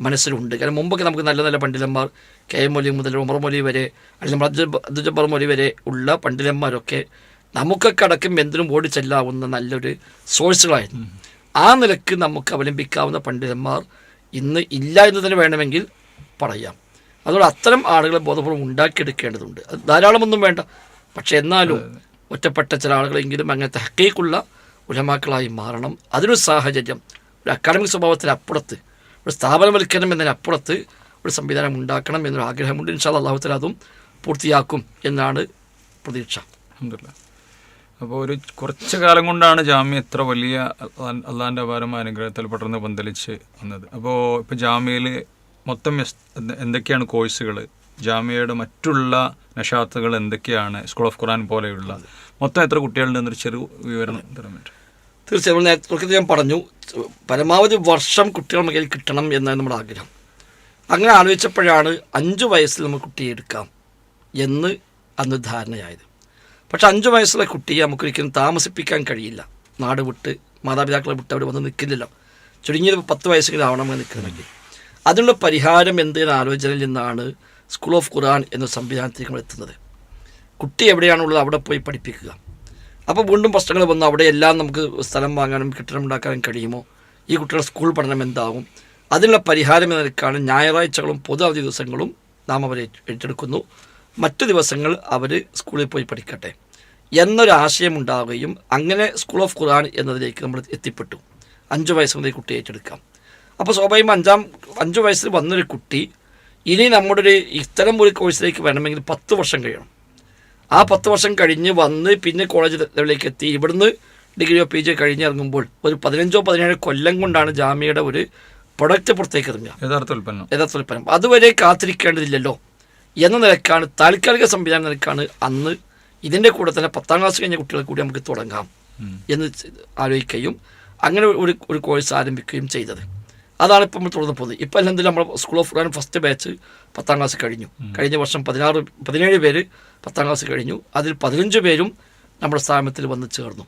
മനസ്സിലുണ്ട്. കാരണം മുമ്പൊക്കെ നമുക്ക് നല്ല നല്ല പണ്ഡിതന്മാർ കെ എം മൊലി മുതൽ ഉമർ മൊലി വരെ അല്ലെങ്കിൽ നമ്മൾ അബ്ദുൽ- ജബ്ബർ മൊലി വരെ ഉള്ള പണ്ഡിതന്മാരൊക്കെ നമുക്കൊക്കെ അടക്കം എന്തിനും ഓടിച്ചെല്ലാവുന്ന നല്ലൊരു സോഴ്സുകളായിരുന്നു. ആ നിലയ്ക്ക് നമുക്ക് അവലംബിക്കാവുന്ന പണ്ഡിതന്മാർ ഇന്ന് ഇല്ല എന്ന് തന്നെ വേണമെങ്കിൽ പറയാം. അതുകൊണ്ട് അത്തരം ആളുകളെ ബോധപൂർവം ഉണ്ടാക്കിയെടുക്കേണ്ടതുണ്ട്. അത് ധാരാളമൊന്നും വേണ്ട. പക്ഷെ എന്നാലും ഒറ്റപ്പെട്ട ചില ആളുകളെങ്കിലും അങ്ങനത്തെ ഹക്കേക്കുള്ള ഉലമാക്കളായി മാറണം. അതിനൊരു സാഹചര്യം. ഒരു അക്കാഡമിക് സ്വഭാവത്തിനപ്പുറത്ത് ഒരു സ്ഥാപനവൽക്കരണം എന്നതിനപ്പുറത്ത് ഒരു സംവിധാനം ഉണ്ടാക്കണം എന്നൊരു ആഗ്രഹമുണ്ട്. ഇൻഷാ അള്ളാഹുത്തല അതും പൂർത്തിയാക്കും എന്നാണ് പ്രതീക്ഷ. അപ്പോൾ ഒരു കുറച്ച് കാലം കൊണ്ടാണ് ജാമ്യ ഇത്ര വലിയ അള്ളാ- അള്ളാന്റെ അപാരമായ അനുഗ്രഹത്തിൽ പെട്ടെന്ന് പന്തലിച്ച് വന്നത്. അപ്പോൾ ഇപ്പോൾ ജാമ്യയിൽ മൊത്തം എന്തൊക്കെയാണ് കോഴ്സുകൾ ജാമ്യയുടെ മറ്റുള്ള നഷാത്തുകൾ എന്തൊക്കെയാണ്? സ്കൂൾ ഓഫ് ഖുറാൻ പോലെയുള്ള മൊത്തം എത്ര കുട്ടികളുണ്ട് എന്നൊരു ചെറു വിവരണം തരാൻ പറ്റും. തീർച്ചയായും നേരത്തെ തുടക്കത്തിൽ ഞാൻ പറഞ്ഞു. പരമാവധി വർഷം കുട്ടികൾ കയ്യിൽ കിട്ടണം എന്നാണ് നമ്മുടെ ആഗ്രഹം. അങ്ങനെ ആലോചിച്ചപ്പോഴാണ് അഞ്ച് വയസ്സിൽ നമുക്ക് കുട്ടിയെ എടുക്കാം എന്ന് അന്ന് ധാരണയായത്. പക്ഷെ അഞ്ച് വയസ്സുള്ള കുട്ടിയെ നമുക്കൊരിക്കലും താമസിപ്പിക്കാൻ കഴിയില്ല. നാട് വിട്ട് മാതാപിതാക്കളെ വിട്ട് അവിടെ വന്ന് നിൽക്കില്ലല്ലോ. ചുരുങ്ങിയത് പത്ത് വയസ്സെങ്കിലും ആവണമെന്ന് നിൽക്കണമെങ്കിൽ. അതിനുള്ള പരിഹാരം എന്ത് എന്ന ആലോചനയിൽ നിന്നാണ് സ്കൂൾ ഓഫ് ഖുറാൻ എന്ന സംവിധാനത്തിലേക്ക് നമ്മൾ എത്തുന്നത്. കുട്ടി എവിടെയാണുള്ളത് അവിടെ പോയി പഠിപ്പിക്കുക. അപ്പോൾ വീണ്ടും പ്രശ്നങ്ങൾ വന്നു. അവിടെ എല്ലാം നമുക്ക് സ്ഥലം വാങ്ങാനും കെട്ടിടം ഉണ്ടാക്കാനും കഴിയുമോ? ഈ കുട്ടികളുടെ സ്കൂൾ പഠനം എന്താകും? അതിനുള്ള പരിഹാരം എന്ന നിലക്കാണ് ഞായറാഴ്ചകളും പൊതു അവധി ദിവസങ്ങളും നാം അവരെ ഏറ്റെടുക്കുന്നു. മറ്റു ദിവസങ്ങൾ അവർ സ്കൂളിൽ പോയി പഠിക്കട്ടെ എന്നൊരു ആശയം ഉണ്ടാവുകയും അങ്ങനെ സ്കൂൾ ഓഫ് ഖുർആൻ എന്നതിലേക്ക് നമ്മൾ എത്തിപ്പെട്ടു. അഞ്ചു വയസ്സ് മുതൽ കുട്ടിയെ ഏറ്റെടുക്കാം. അപ്പോൾ സ്വാഭാവികം അഞ്ചാം അഞ്ചു വയസ്സിൽ വന്നൊരു കുട്ടി ഇനി നമ്മുടെ ഒരു ഇത്തരം ഒരു കോഴ്സിലേക്ക് വരണമെങ്കിൽ പത്ത് വർഷം കഴിയണം. ആ പത്ത് വർഷം കഴിഞ്ഞ് വന്ന് പിന്നെ കോളേജ് ലെവലിലേക്ക് എത്തി. ഇവിടുന്ന് ഡിഗ്രിയോ പി ജി കഴിഞ്ഞിറങ്ങുമ്പോൾ ഒരു പതിനഞ്ചോ പതിനേഴോ കൊല്ലം കൊണ്ടാണ് ജാമ്യയുടെ ഒരു പ്രൊഡക്റ്റ് പുറത്തേക്ക് ഇറങ്ങുക. യഥാർത്ഥ ഉൽപ്പന്നം. യഥാർത്ഥ ഉൽപ്പന്നം. അതുവരെ കാത്തിരിക്കേണ്ടതില്ലല്ലോ എന്ന നിലക്കാണ് താൽക്കാലിക സംവിധാനം നിലക്കാണ് അന്ന് ഇതിന്റെ കൂടെ തന്നെ പത്താം ക്ലാസ് കഴിഞ്ഞ കുട്ടികളെ കൂടി നമുക്ക് തുടങ്ങാം എന്ന് ആലോചിക്കുകയും അങ്ങനെ ഒരു ഒരു കോഴ്സ് ആരംഭിക്കുകയും ചെയ്തത്. അതാണ് ഇപ്പം നമ്മൾ തുടർന്ന് പോകുന്നത്. ഇപ്പം അല്ലെങ്കിൽ നമ്മൾ school of Quran first batch പത്താം ക്ലാസ് കഴിഞ്ഞു. കഴിഞ്ഞ വർഷം പതിനാറ് പതിനേഴ് പേര് പത്താം ക്ലാസ് കഴിഞ്ഞു. അതിൽ പതിനഞ്ച് പേരും നമ്മുടെ സ്ഥാപനത്തിൽ വന്ന് ചേർന്നു.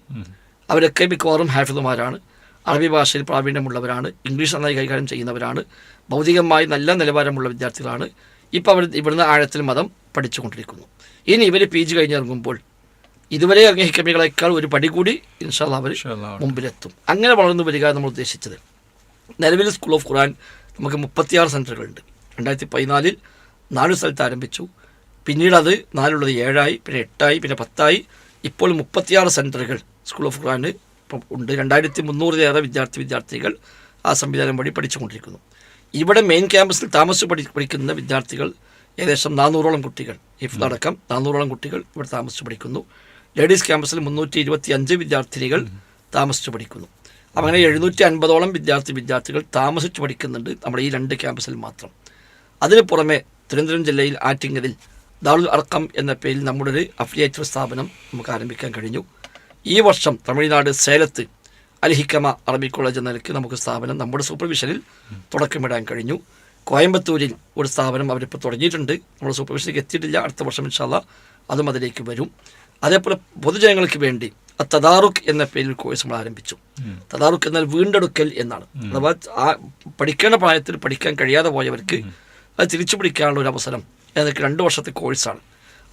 അവരൊക്കെ മിക്കവാറും ഹാഫിദുമാരാണ്. അറബി ഭാഷയിൽ പ്രാവീണ്യമുള്ളവരാണ്. ഇംഗ്ലീഷ് നന്നായി കൈകാര്യം ചെയ്യുന്നവരാണ്. ഭൗതികമായി നല്ല നിലവാരമുള്ള വിദ്യാർത്ഥികളാണ്. ഇപ്പോൾ അവർ ഇവിടുന്ന് ആഴത്തിൽ മതം പഠിച്ചുകൊണ്ടിരിക്കുന്നു. ഇനി ഇവർ പി ജി കഴിഞ്ഞിറങ്ങുമ്പോൾ ഇതുവരെ ഇറങ്ങിയ ഹിക്കമികളേക്കാൾ ഒരു പടി കൂടി ഇൻഷാല്ല അവർ. മുമ്പിലെത്തും. അങ്ങനെ വളർന്നു വരിക നമ്മൾ ഉദ്ദേശിച്ചത്. നിലവിൽ സ്കൂൾ ഓഫ് ഖുറാൻ നമുക്ക് മുപ്പത്തിയാറ് സെന്ററുകളുണ്ട് രണ്ടായിരത്തി പതിനാലിൽ നാല് സ്ഥലത്ത് ആരംഭിച്ചു. പിന്നീട് അത് നാലുള്ളത് ഏഴായി പിന്നെ എട്ടായി പിന്നെ പത്തായി. ഇപ്പോൾ മുപ്പത്തിയാറ് സെന്ററുകൾ സ്കൂൾ ഓഫ് ഖുറാൻ ഇപ്പം ഉണ്ട്. രണ്ടായിരത്തി മുന്നൂറിലേറെ വിദ്യാർത്ഥി വിദ്യാർത്ഥികൾ ആ സംവിധാനം വഴി പഠിച്ചുകൊണ്ടിരിക്കുന്നു. ഇവിടെ മെയിൻ ക്യാമ്പസിൽ താമസിച്ച് പഠി പഠിക്കുന്ന വിദ്യാർത്ഥികൾ ഏകദേശം നാനൂറോളം കുട്ടികൾ. ഹിഫ്ദ് അടക്കം നാനൂറോളം കുട്ടികൾ ഇവിടെ താമസിച്ച് പഠിക്കുന്നു. ലേഡീസ് ക്യാമ്പസിൽ മുന്നൂറ്റി ഇരുപത്തി അഞ്ച് വിദ്യാർത്ഥിനികൾ താമസിച്ച് പഠിക്കുന്നു. അപ്പം അങ്ങനെ എഴുന്നൂറ്റി അൻപതോളം വിദ്യാർത്ഥി വിദ്യാർത്ഥികൾ താമസിച്ച് പഠിക്കുന്നുണ്ട് നമ്മുടെ ഈ രണ്ട് ക്യാമ്പസിൽ മാത്രം. അതിന് പുറമെ തിരുവനന്തപുരം ജില്ലയിൽ ആറ്റിങ്ങലിൽ ദാറുൽ അർക്കം എന്ന പേരിൽ നമ്മുടെ ഒരു അഫിലിയേറ്റർ സ്ഥാപനം നമുക്ക് ആരംഭിക്കാൻ കഴിഞ്ഞു. ഈ വർഷം തമിഴ്നാട് സേലത്ത് അൽഹിക്കമ അറബി കോളേജ് എന്ന നിലയ്ക്ക് നമുക്ക് സ്ഥാപനം നമ്മുടെ സൂപ്പർവിഷനിൽ തുടക്കമിടാൻ കഴിഞ്ഞു. കോയമ്പത്തൂരിൽ ഒരു സ്ഥാപനം അവരിപ്പോൾ തുടങ്ങിയിട്ടുണ്ട്. നമ്മുടെ സൂപ്പർവിഷനിലേക്ക് എത്തിയിട്ടില്ല. അടുത്ത വർഷം ഇൻഷാല്ല അതും അതിലേക്ക് വരും. അതേപോലെ പൊതുജനങ്ങൾക്ക് വേണ്ടി തദാറുഖ് എന്ന പേരിൽ കോഴ്സ് നമ്മൾ ആരംഭിച്ചു. തദാറുഖ് എന്നാൽ വീണ്ടെടുക്കൽ എന്നാണ്. അഥവാ ആ പഠിക്കേണ്ട പ്രായത്തിൽ പഠിക്കാൻ കഴിയാതെ പോയവർക്ക് അത് തിരിച്ചു പിടിക്കാനുള്ള ഒരു അവസരം ഏതൊക്കെ രണ്ട് വർഷത്തെ കോഴ്സാണ്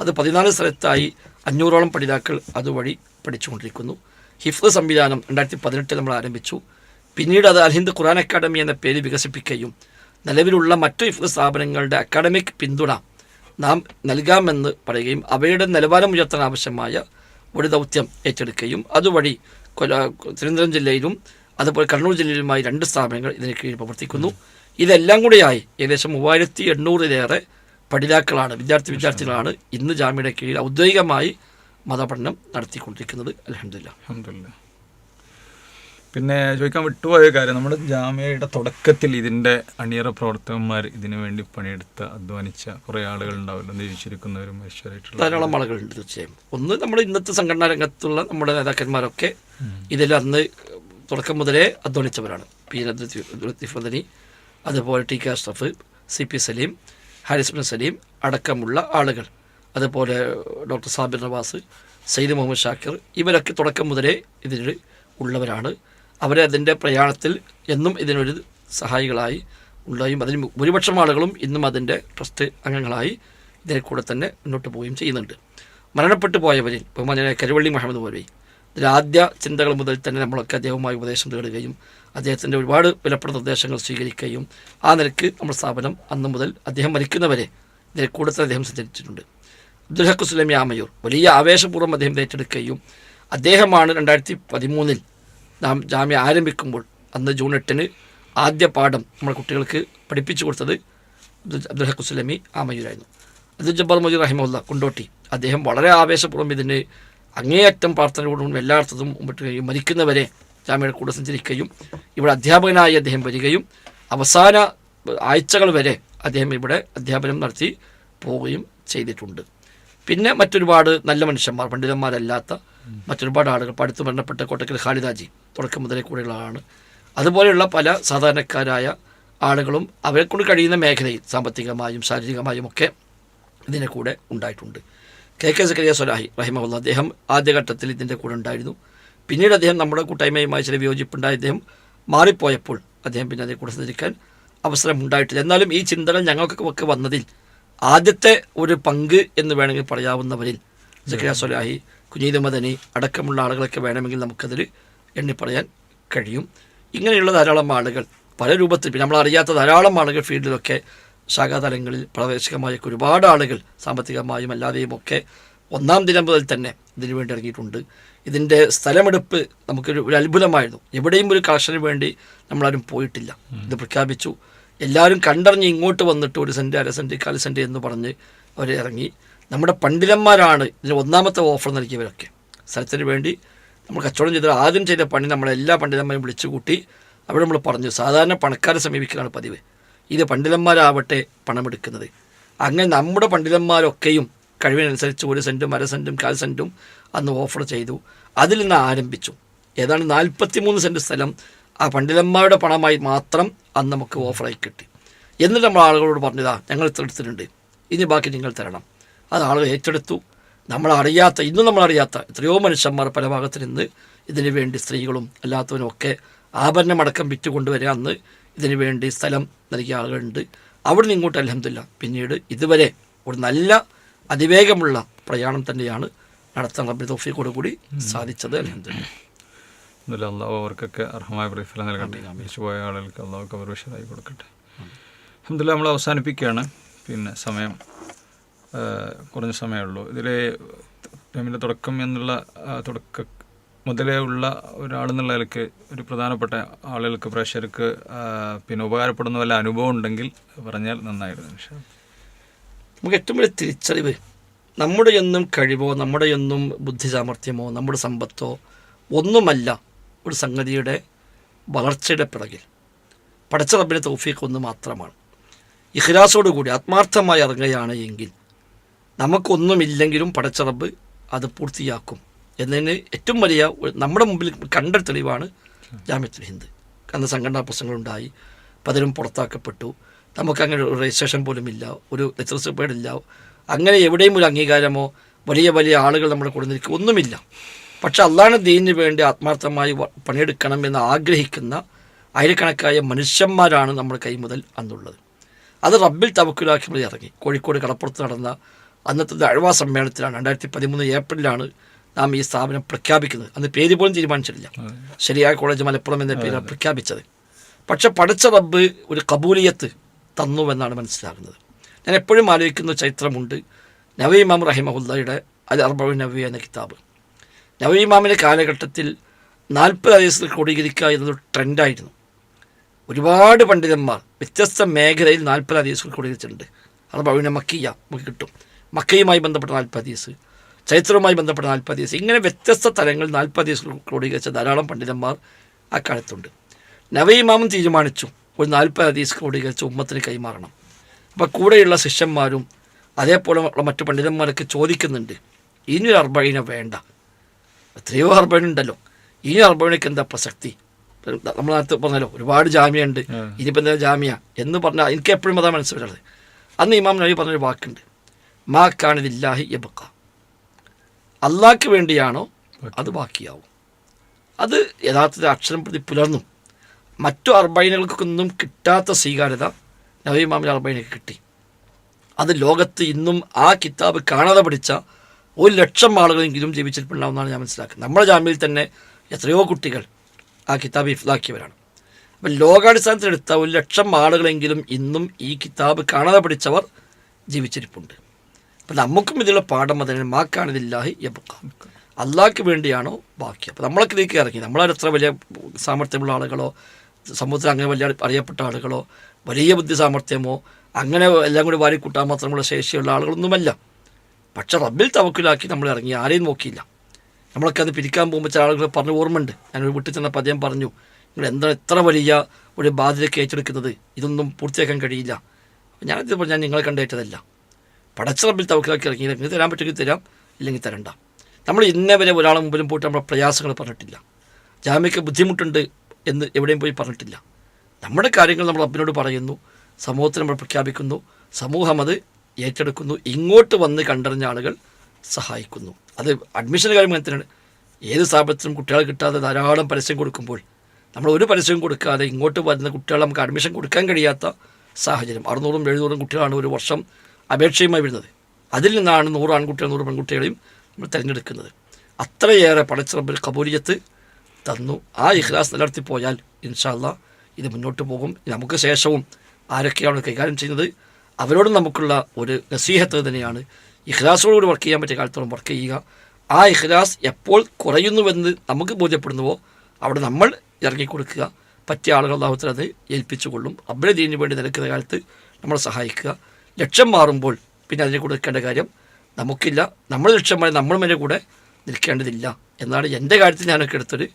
അത് പതിനാല് സ്ഥലത്തായി അഞ്ഞൂറോളം പഠിതാക്കൾ അതുവഴി പഠിച്ചുകൊണ്ടിരിക്കുന്നു. ഹിഫ്ദ് സംവിധാനം രണ്ടായിരത്തി പതിനെട്ടിൽ നമ്മൾ ആരംഭിച്ചു. പിന്നീട് അത് അൽഹിന്ദ് ഖുറാൻ അക്കാദമി എന്ന പേര് വികസിപ്പിക്കുകയും നിലവിലുള്ള മറ്റു ഹിഫ്ദ് സ്ഥാപനങ്ങളുടെ അക്കാഡമിക് പിന്തുണ നാം നൽകാമെന്ന് പറയുകയും അവയുടെ നിലവാരം ഉയർത്താൻ ആവശ്യമായ ഒരു ദൗത്യം ഏറ്റെടുക്കുകയും അതുവഴി കൊല തിരുവനന്തപുരം ജില്ലയിലും അതുപോലെ കണ്ണൂർ ജില്ലയിലുമായി രണ്ട് സ്ഥാപനങ്ങൾ ഇതിന് കീഴിൽ പ്രവർത്തിക്കുന്നു. ഇതെല്ലാം കൂടിയായി ഏകദേശം മൂവായിരത്തി എണ്ണൂറിലേറെ പഠിതാക്കളാണ് വിദ്യാർത്ഥി വിദ്യാർത്ഥികളാണ് ഇന്ന് ജാമ്യയുടെ കീഴിൽ ഔദ്യോഗികമായി മതപഠനം നടത്തിക്കൊണ്ടിരിക്കുന്നത്. അലഹമില്ല അൽഹംദുലില്ലാ. പിന്നെ ചോദിക്കാൻ വിട്ടുപോയ കാര്യം നമ്മുടെ ജാമ്യയുടെ തുടക്കത്തിൽ ഇതിന്റെ അണിയറ പ്രവർത്തകന്മാർ ഇതിനു വേണ്ടി പണിയെടുത്ത അധ്വാനിച്ച കുറേ ആളുകൾ ഉണ്ടാവില്ല മനുഷ്യരായിട്ടുള്ള ധാരാളം ആളുകളുണ്ട് തീർച്ചയായും. ഒന്ന് നമ്മൾ ഇന്നത്തെ സംഘടനാ രംഗത്തുള്ള നമ്മുടെ നേതാക്കന്മാരൊക്കെ ഇതിൽ അന്ന് തുടക്കം മുതലേ അധ്വാനിച്ചവരാണ്. പി. ലത്തീഫദനി അതുപോലെ T. K. Ashraf C. P. Saleem Haris bin Saleem അടക്കമുള്ള ആളുകൾ. അതുപോലെ ഡോക്ടർ സാബിർ നവാസ് സയ്യിദ് മുഹമ്മദ് ഷാക്കിർ ഇവരൊക്കെ തുടക്കം മുതലേ ഇതിൽ ഉള്ളവരാണ്. അവരെ അതിന്റെ പ്രയാണത്തിൽ എന്നും ഇതിനൊരു സഹായികളായി ഉണ്ടായും. അതിന് ഭൂരിപക്ഷം ആളുകളും ഇന്നും അതിന്റെ ട്രസ്റ്റ് അംഗങ്ങളായി ഇതിനെ കൂടെ തന്നെ മുന്നോട്ട് പോവുകയും ചെയ്യുന്നുണ്ട്. മരണപ്പെട്ടു പോയവരിൽ ബഹുമാനായ കരുവള്ളി മുഹമ്മദ് പോലെ ഇതിലാദ്യ ചിന്തകൾ മുതൽ തന്നെ നമ്മളൊക്കെ അദ്ദേഹവുമായി ഉപദേശം തേടുകയും അദ്ദേഹത്തിന്റെ ഒരുപാട് വിലപ്പെട്ട നിർദ്ദേശങ്ങൾ സ്വീകരിക്കുകയും ആ നിലയ്ക്ക് നമ്മുടെ സ്ഥാപനം അന്ന് മുതൽ അദ്ദേഹം മരിക്കുന്നവരെ ഇതിനെ കൂടെ തന്നെ അദ്ദേഹം സഞ്ചരിച്ചിട്ടുണ്ട്. അബ്ദുൽ ഹക്ക് സുലമി ആമയൂർ വലിയ ആവേശപൂർവം അദ്ദേഹം ഏറ്റെടുക്കുകയും അദ്ദേഹമാണ് രണ്ടായിരത്തി പതിമൂന്നിൽ നാം ജാമ്യ ആരംഭിക്കുമ്പോൾ അന്ന് ജൂൺ എട്ടിന് ആദ്യ പാഠം നമ്മുടെ കുട്ടികൾക്ക് പഠിപ്പിച്ചു കൊടുത്തത് അബ്ദുൽ ഹക്ക് ആ മയൂരായിരുന്നു അബ്ദുൽ ജബ്ബാർ മജൂർ റഹിമുല്ല കുണ്ടോട്ടി. അദ്ദേഹം വളരെ ആവേശപൂർവം ഇതിന് അങ്ങേയറ്റം പ്രാർത്ഥനയോടും എല്ലായിടത്തും മുമ്പിട്ടുകയും മരിക്കുന്നവരെ ജാമ്യയുടെ കൂടെ സഞ്ചരിക്കുകയും ഇവിടെ അധ്യാപകനായി അദ്ദേഹം വരികയും അവസാന ആഴ്ചകൾ വരെ അദ്ദേഹം ഇവിടെ അധ്യാപനം നടത്തി പോവുകയും ചെയ്തിട്ടുണ്ട്. പിന്നെ മറ്റൊരുപാട് നല്ല മനുഷ്യന്മാർ പണ്ഡിതന്മാരല്ലാത്ത മറ്റൊരുപാട് ആളുകൾ പഠിത്തു മരണപ്പെട്ട കോട്ടക്കൽ ഖാലിദാജി തുടക്കം മുതലേ കൂടെയുള്ള ആളാണ് അതുപോലെയുള്ള പല സാധാരണക്കാരായ ആളുകളും അവരെ കൊണ്ട് കഴിയുന്ന മേഖലയിൽ സാമ്പത്തികമായും ശാരീരികമായും ഒക്കെ ഇതിന്റെ കൂടെ ഉണ്ടായിട്ടുണ്ട്. കെ കെ സക്കരിയ സൊലാഹി റഹിമുള്ള അദ്ദേഹം ആദ്യഘട്ടത്തിൽ ഇതിന്റെ കൂടെ ഉണ്ടായിരുന്നു. പിന്നീട് അദ്ദേഹം നമ്മുടെ കൂട്ടായ്മയുമായി ചില വിയോജിപ്പുണ്ടായി. അദ്ദേഹം മാറിപ്പോയപ്പോൾ അദ്ദേഹം പിന്നെ അതേ കൂടെ സഞ്ചരിക്കാൻ അവസരമുണ്ടായിട്ടില്ല എന്നാലും ഈ ചിന്തകൾ ഞങ്ങൾക്കൊക്കെ വന്നതിൽ ആദ്യത്തെ ഒരു പങ്ക് എന്ന് വേണമെങ്കിൽ പറയാവുന്നവരിൽ സക്കരിയ സ്വലാഹി കുഞ്ഞീദ് മദനി അടക്കമുള്ള ആളുകളൊക്കെ വേണമെങ്കിൽ നമുക്കതിൽ എണ്ണിപ്പറയാൻ കഴിയും. ഇങ്ങനെയുള്ള ധാരാളം ആളുകൾ പല രൂപത്തിൽ പിന്നെ നമ്മൾ അറിയാത്ത ധാരാളം ആളുകൾ ഫീൽഡിലൊക്കെ ശാഖാതലങ്ങളിൽ പ്രാദേശികമായൊക്കെ ഒരുപാട് ആളുകൾ സാമ്പത്തികമായും അല്ലാതെയും ഒക്കെ ഒന്നാം ദിനം മുതൽ തന്നെ ഇതിനു വേണ്ടി ഇറങ്ങിയിട്ടുണ്ട്. ഇതിന്റെ സ്ഥലമെടുപ്പ് നമുക്കൊരു ഒരു അത്ഭുതമായിരുന്നു. എവിടെയും ഒരു കളക്ഷന് വേണ്ടി നമ്മളാരും പോയിട്ടില്ല. ഇത് പ്രഖ്യാപിച്ചു. എല്ലാവരും കണ്ടറിഞ്ഞ് ഇങ്ങോട്ട് വന്നിട്ട് ഒരു സെന്റ് അര സെന്റ് കാൽ സെന്റ് എന്ന് പറഞ്ഞ് അവർ ഇറങ്ങി. നമ്മുടെ പണ്ഡിതന്മാരാണ് ഇതിന് ഒന്നാമത്തെ ഓഫർ നൽകിയവരൊക്കെ. സ്ഥലത്തിന് വേണ്ടി നമ്മൾ കച്ചവടം ചെയ്ത ആദ്യം ചെയ്ത പണി നമ്മളെല്ലാ പണ്ഡിതന്മാരും വിളിച്ചു കൂട്ടി അവിടെ നമ്മൾ പറഞ്ഞു സാധാരണ പണക്കാരെ സമീപിക്കലാണ് പതിവ്. ഇത് പണ്ഡിതന്മാരാവട്ടെ പണമെടുക്കുന്നത്. അങ്ങനെ നമ്മുടെ പണ്ഡിതന്മാരൊക്കെയും കഴിവിനനുസരിച്ച് ഒരു സെന്റും അര സെന്റും കാൽ സെന്റും അന്ന് ഓഫർ ചെയ്തു. അതിൽ നിന്ന് ആരംഭിച്ചു. ഏതാണ്ട് നാൽപ്പത്തി മൂന്ന് സെന്റ് സ്ഥലം ആ പണ്ഡിതന്മാരുടെ പണമായി മാത്രം അന്ന് നമുക്ക് ഓഫറായി കിട്ടി. എന്നിട്ട് നമ്മൾ ആളുകളോട് പറഞ്ഞതാ ഞങ്ങൾ ഇത്ര എടുത്തിട്ടുണ്ട്. ഇനി ബാക്കി നിങ്ങൾ തരണം. അത് ആളുകൾ ഏറ്റെടുത്തു. നമ്മളറിയാത്ത ഇന്നും നമ്മളറിയാത്ത എത്രയോ മനുഷ്യന്മാർ പല ഭാഗത്ത് നിന്ന് ഇതിനു വേണ്ടി സ്ത്രീകളും അല്ലാത്തവരും ഒക്കെ ആഭരണമടക്കം വിറ്റുകൊണ്ടുവരെ അന്ന് ഇതിനു വേണ്ടി സ്ഥലം നൽകിയ ആളുകളുണ്ട്. അവിടെ നിന്ന് ഇങ്ങോട്ട് അലഹമില്ല പിന്നീട് ഇതുവരെ ഒരു നല്ല അതിവേഗമുള്ള പ്രയാണം തന്നെയാണ് നടത്താൻ റബ്ബി തൗഫീഖോട് കൂടി സാധിച്ചത് അലഹമില്ല എന്നില്ല അള്ളാഹു അവർക്കൊക്കെ അർഹമായ പ്രതിഫലം നൽകട്ടെ. മരിച്ചുപോയ ആളുകൾക്ക് അള്ളാഹുക്ക് അവർ വിഷയതായി കൊടുക്കട്ടെ. അഹമ്മദില്ല നമ്മൾ അവസാനിപ്പിക്കുകയാണ്. പിന്നെ സമയം കുറഞ്ഞ സമയമുള്ളൂ ഇതിൽ ഡാമിന്റെ തുടക്കം എന്നുള്ള തുടക്ക മുതലേ ഉള്ള ഒരാളെന്നുള്ള നിലയ്ക്ക് ഒരു പ്രധാനപ്പെട്ട ആളുകൾക്ക് പ്രേക്ഷകർക്ക് പിന്നെ ഉപകാരപ്പെടുന്ന വല്ല അനുഭവം ഉണ്ടെങ്കിൽ പറഞ്ഞാൽ നന്നായിരുന്നു. നമുക്ക് ഏറ്റവും വലിയ തിരിച്ചറിവ് നമ്മുടെ ഒന്നും കഴിവോ നമ്മുടെ ഒന്നും ബുദ്ധി സാമർഥ്യമോ നമ്മുടെ സമ്പത്തോ ഒന്നുമല്ല ഒരു സംഗതിയുടെ വളർച്ചയുടെ പിറകിൽ. പടച്ച റബ്ബിന്റെ തൗഫീഖ് ഒന്ന് മാത്രമാണ്. ഇഹ്ലാസോടുകൂടി ആത്മാർത്ഥമായി ഇറങ്ങുകയാണ് എങ്കിൽ നമുക്കൊന്നുമില്ലെങ്കിലും പടച്ചറബ് അത് പൂർത്തിയാക്കും എന്നതിന് ഏറ്റവും വലിയ നമ്മുടെ മുമ്പിൽ കണ്ട തെളിവാണ് ജാമ്യത്തുൽ ഹിന്ദ്. അന്ന് സംഘടനാ പ്രശ്നങ്ങളുണ്ടായി. പലരും പുറത്താക്കപ്പെട്ടു. നമുക്കങ്ങനെ ഒരു രജിസ്ട്രേഷൻ പോലും ഇല്ല. ഒരു ലിറ്ററേച്ചർ ഇല്ല. അങ്ങനെ എവിടെയും ഒരു അംഗീകാരമോ വലിയ വലിയ ആളുകൾ നമ്മുടെ കൂടെ നിൽക്കുക ഒന്നുമില്ല. പക്ഷെ അള്ളാഹ് ദീനിന് വേണ്ടി ആത്മാർത്ഥമായി പണിയെടുക്കണം എന്ന് ആഗ്രഹിക്കുന്ന ആയിരക്കണക്കായ മനുഷ്യന്മാരാണ് നമ്മുടെ കൈ മുതൽ അന്നുള്ളത്. അത് റബ്ബിൽ തവക്കുലാക്കി ഇറങ്ങി. കോഴിക്കോട് കടപ്പുറത്ത് നടന്ന അന്നത്തെ അഴവാ സമ്മേളനത്തിലാണ് രണ്ടായിരത്തി പതിമൂന്ന് ഏപ്രിലാണ് നാം ഈ സ്ഥാപനം പ്രഖ്യാപിക്കുന്നത്. അന്ന് പേര് പോലും തീരുമാനിച്ചിട്ടില്ല. ശരിയായ കോളേജ് മലപ്പുറം എന്ന പേരാണ് പ്രഖ്യാപിച്ചത്. പക്ഷെ പഠിച്ച റബ്ബ് ഒരു കബൂലിയത്ത് തന്നുവെന്നാണ് മനസ്സിലാകുന്നത്. ഞാൻ എപ്പോഴും ആലോചിക്കുന്ന ചരിത്രമുണ്ട്. നവീ ഇമാം റഹിമഹുല്ലയുടെ അൽ അർബു നബി എന്ന കിതാബ്. നവീ ഇമാമിന്റെ കാലഘട്ടത്തിൽ നാൽപ്പത് വയസ്സിൽ ക്രോഡീകരിക്കുക എന്നൊരു ട്രെൻഡായിരുന്നു. ഒരുപാട് പണ്ഡിതന്മാർ വ്യത്യസ്ത മേഖലയിൽ നാൽപ്പത് ഹദീസുകൾ ക്രോഡീകരിച്ചിട്ടുണ്ട്. അർബവിനെ മക്കിയ നമുക്ക് കിട്ടും. മക്കയുമായി ബന്ധപ്പെട്ട നാൽപ്പത് ഹദീസ് ചരിത്രവുമായി ബന്ധപ്പെട്ട നാൽപ്പത് ഹദീസ് ഇങ്ങനെ വ്യത്യസ്ത തലങ്ങളിൽ നാൽപ്പത് ഹദീസുകൾ ക്രോഡീകരിച്ച ധാരാളം പണ്ഡിതന്മാർ ആ കാലത്തുണ്ട്. നവയിമാമും തീരുമാനിച്ചു ഒരു നാൽപ്പത് ഹദീസ് ക്രോഡീകരിച്ച് ഉമ്മത്തിന് കൈമാറണം. അപ്പോൾ കൂടെയുള്ള ശിഷ്യന്മാരും അതേപോലെ ഉള്ള മറ്റു പണ്ഡിതന്മാരൊക്കെ ചോദിക്കുന്നുണ്ട് ഇനിയൊരു അർബൈന വേണ്ട. എത്രയോ അർബൈൻ ഉണ്ടല്ലോ. ഇനി അർബൈനക്ക് എന്താ പ്രസക്തി? നമ്മൾ നേരത്തെ പറഞ്ഞല്ലോ ഒരുപാട് ജാമ്യ ഉണ്ട്. ഇനിയിപ്പോൾ എന്താ ജാമ്യ എന്ന് പറഞ്ഞാൽ എനിക്ക് എപ്പോഴും അതാ മനസ്സിലുള്ളത് അന്ന് ഇമാം നബി പറഞ്ഞൊരു വാക്കുണ്ട് മാ കാണില്ലാഹി യബക്ക വേണ്ടിയാണോ അത് ബാക്കിയാവും. അത് യഥാർത്ഥത്തിൽ അക്ഷരം പ്രതി പുലർന്നു. മറ്റു അർബൈനുകൾക്കൊന്നും കിട്ടാത്ത സ്വീകാര്യത നവീമാമിൽ അർബൈനക്ക് കിട്ടി. അത് ലോകത്ത് ഇന്നും ആ കിതാബ് കാണാതെ പഠിച്ച ഒരു ലക്ഷം ആളുകളെങ്കിലും ജീവിച്ചിട്ടുണ്ടാവുമെന്നാണ് ഞാൻ മനസ്സിലാക്കുന്നത്. നമ്മുടെ ജാമ്യയിൽ തന്നെ എത്രയോ കുട്ടികൾ ആ കിതാബ് ഇഫ്ലാക്കിയവരാണ്. അപ്പം ലോകാടിസ്ഥാനത്തിലെടുത്ത ഒരു ലക്ഷം ആളുകളെങ്കിലും ഇന്നും ഈ കിതാബ് കാണാതെ പഠിച്ചവർ ജീവിച്ചിരിപ്പുണ്ട്. അപ്പം നമുക്കും ഇതിലുള്ള പാഠം അതിന് മാക്കാണിതില്ലാഹി യബുക്ക അള്ളാഹ്ക്ക് വേണ്ടിയാണോ ബാക്കി. അപ്പോൾ നമ്മളൊക്കെ ഇതിലേക്ക് ഇറങ്ങി. നമ്മളത്ര വലിയ സാമർഥ്യമുള്ള ആളുകളോ സമൂഹത്തിൽ അങ്ങനെ വലിയ അറിയപ്പെട്ട ആളുകളോ വലിയ ബുദ്ധി സാമർഥ്യമോ അങ്ങനെ എല്ലാം കൂടി വാരി കൂട്ടാൻ മാത്രമുള്ള ശേഷിയുള്ള ആളുകളൊന്നുമല്ല. പക്ഷെ റബ്ബിൽ തവക്കിലാക്കി നമ്മൾ ഇറങ്ങി. ആരെയും നോക്കിയില്ല. നമ്മളൊക്കെ അത് പിരിക്കാൻ പോകുമ്പോൾ ചില ആളുകൾ പറഞ്ഞ ഓർമ്മയുണ്ട്. ഞാനൊരു വീട്ടിൽ ചെന്നപ്പോൾ അദ്ദേഹം പറഞ്ഞു നിങ്ങൾ എന്താ എത്ര വലിയ ഒരു ബാധ്യതയ്ക്ക് ഏറ്റെടുക്കുന്നത്? ഇതൊന്നും പൂർത്തിയാക്കാൻ കഴിയില്ല. ഞാനത് ഞാൻ നിങ്ങളെ കണ്ടേറ്റതല്ല പടച്ച റബ്ബിൽ തവക്കിലാക്കി ഇറങ്ങി. നിങ്ങൾക്ക് തരാൻ പറ്റുമെങ്കിൽ തരാം ഇല്ലെങ്കിൽ തരണ്ട. നമ്മൾ ഇന്നേ വരെ ഒരാളെ മുമ്പിലും പോയിട്ട് നമ്മുടെ പ്രയാസങ്ങൾ പറഞ്ഞിട്ടില്ല. ജാമ്യക്ക് ബുദ്ധിമുട്ടുണ്ട് എന്ന് എവിടെയും പോയി പറഞ്ഞിട്ടില്ല. നമ്മുടെ കാര്യങ്ങൾ നമ്മൾ അബ്ബിനോട് പറയുന്നു സമൂഹത്തിൽ നമ്മൾ പ്രഖ്യാപിക്കുന്നു സമൂഹം അത് ഏറ്റെടുക്കുന്നു ഇങ്ങോട്ട് വന്ന് കണ്ടറിഞ്ഞ ആളുകൾ സഹായിക്കുന്നു. അത് അഡ്മിഷൻ കാര്യം അങ്ങനെ തന്നെയാണ്. ഏത് സ്ഥാപനത്തിനും കുട്ടികളെ കിട്ടാതെ ധാരാളം പരസ്യം കൊടുക്കുമ്പോൾ നമ്മൾ ഒരു പരസ്യവും കൊടുക്കാതെ ഇങ്ങോട്ട് വരുന്ന കുട്ടികളെ നമുക്ക് അഡ്മിഷൻ കൊടുക്കാൻ കഴിയാത്ത സാഹചര്യം. അറുന്നൂറും എഴുന്നൂറും കുട്ടികളാണ് ഒരു വർഷം അപേക്ഷയുമായി വരുന്നത്. അതിൽ നിന്നാണ് നൂറ് ആൺകുട്ടികൾ നൂറ് പെൺകുട്ടികളെയും നമ്മൾ തിരഞ്ഞെടുക്കുന്നത്. അത്രയേറെ പടച്ചിറമ്പിൽ കബൂലിയത്ത് തന്നു. ആ ഇഖ്ലാസ് നിലനിർത്തി പോയാൽ ഇൻഷാല്ല ഇത് മുന്നോട്ട് പോകും. നമുക്ക് ശേഷവും ആരൊക്കെയാണ് കൈകാര്യം ചെയ്യുന്നത്? അവരോടും നമുക്കുള്ള ഒരു നസീഹത്ത് തന്നെയാണ്. ഇഖ്ലാസോടുകൂടി വർക്ക് ചെയ്യാൻ പറ്റിയ കാലത്തോളം വർക്ക് ചെയ്യുക. ആ ഇഖ്ലാസ് എപ്പോൾ കുറയുന്നുവെന്ന് നമുക്ക് ബോധ്യപ്പെടുന്നുവോ അവിടെ നമ്മൾ ഇറങ്ങിക്കൊടുക്കുക. പറ്റിയ ആളുകൾ അള്ളാഹുത്തിൽ അത് ഏൽപ്പിച്ചുകൊള്ളും. ദീനിന് വേണ്ടി നിലക്കുന്ന കാലത്ത് നമ്മളെ സഹായിക്കുക. ലക്ഷ്യം മാറുമ്പോൾ പിന്നെ അതിനെ കൂടെ നിൽക്കേണ്ട കാര്യം നമുക്കില്ല. നമ്മൾ ലക്ഷ്യം മാറി നമ്മൾ അതിന്റെ കൂടെ നിൽക്കേണ്ടതില്ല എന്നാണ് എന്റെ കാര്യത്തിൽ ഞാനൊക്കെ എടുത്തൊരു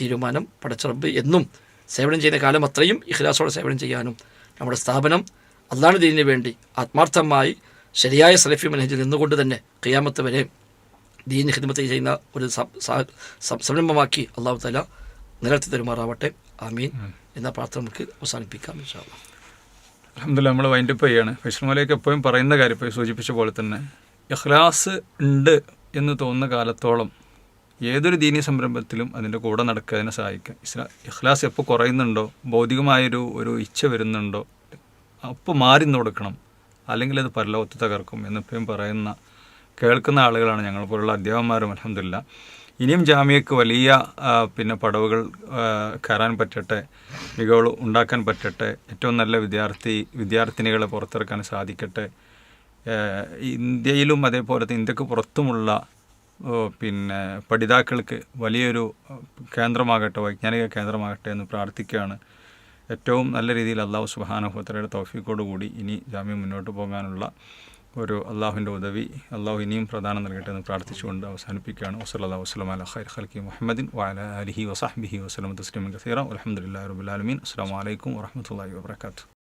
തീരുമാനം. പടച്ചറബ് എന്നും സേവനം ചെയ്യുന്ന കാലം അത്രയും ഇഖ്ലാസോടെ സേവനം ചെയ്യാനും നമ്മുടെ സ്ഥാപനം അള്ളാഹു ദീനിന് വേണ്ടി ആത്മാർത്ഥമായി ശരിയായ സലഫി മനഹജിൽ നിന്നുകൊണ്ട് തന്നെ ഖിയാമത്ത് വരെ ദീൻ ഹിദ്മത്ത് ചെയ്യുന്ന ഒരു സംരംഭമാക്കി അള്ളാഹു തല നിലനിർത്തി തരുമാറാവട്ടെ. ആമീൻ. എന്ന പ്രാർത്ഥന നമുക്ക് അവസാനിപ്പിക്കാം ഇൻഷാ. അലഹമില്ല നമ്മൾ വൈൻഡപ്പ് ചെയ്യാണ്. ഫൈസൽമലയൊക്കെ എപ്പോഴും പറയുന്ന കാര്യം ഇപ്പോൾ സൂചിപ്പിച്ച പോലെ തന്നെ. ഇഖ്ലാസ് ഉണ്ട് എന്ന് തോന്നുന്ന കാലത്തോളം ഏതൊരു ദീനീയ സംരംഭത്തിലും അതിന്റെ കൂടെ നടക്കുക അതിനെ സഹായിക്കുക. ഇസ്ലാ ഇഖ്ലാസ് എപ്പോൾ കുറയുന്നുണ്ടോ ഭൗതികമായൊരു ഒരു ഇച്ഛ വരുന്നുണ്ടോ അപ്പോൾ മാറി കൊടുക്കണം. അല്ലെങ്കിൽ അത് പരലോകത്ത് തകർക്കും എന്നെപ്പോഴും പറയുന്ന കേൾക്കുന്ന ആളുകളാണ് ഞങ്ങൾ പോലുള്ള അധ്യാപകന്മാരും അലഹമില്ല ഇനിയും ജാമ്യക്ക് വലിയ പിന്നെ പടവുകൾ കയറാൻ പറ്റട്ടെ മികവുകൾ ഉണ്ടാക്കാൻ പറ്റട്ടെ ഏറ്റവും നല്ല വിദ്യാർത്ഥി വിദ്യാർത്ഥിനികളെ പുറത്തിറക്കാൻ സാധിക്കട്ടെ ഇന്ത്യയിലും അതേപോലെ ഇന്ത്യയ്ക്ക് പുറത്തുമുള്ള പിന്നെ പഠിതാക്കൾക്ക് വലിയൊരു കേന്ദ്രമാകട്ടെ വൈജ്ഞാനിക കേന്ദ്രമാകട്ടെ എന്ന് പ്രാർത്ഥിക്കുകയാണ്. ഏറ്റവും നല്ല രീതിയിൽ അള്ളാഹു സുബാനഹോത്രയുടെ തോഫിക്കോടുകൂടി കൂടി ഇനി ജാമ്യം മുന്നോട്ട് പോകാനുള്ള ഒരു അള്ളാഹുവിന്റെ ഉദവി അള്ളാഹു ഇനിയും പ്രധാനം നൽകട്ടെ എന്ന് പ്രാർത്ഥിച്ചുകൊണ്ട് അവസാനിപ്പിക്കുകയാണ്. വസല്ലാ വസ്ലം അല ഖൈർ ഖൽക്കി മുഹമ്മദിൻ വാല അലിഹി വസാഹ്ബിഹി വസ്ലം തസ്ലിം കസീറ. അലഹമുല്ലാ റബുലാലമീൻ അസ്സാം വലൈക്കും വരഹമുല്ലാ വാബർക്കാത്തു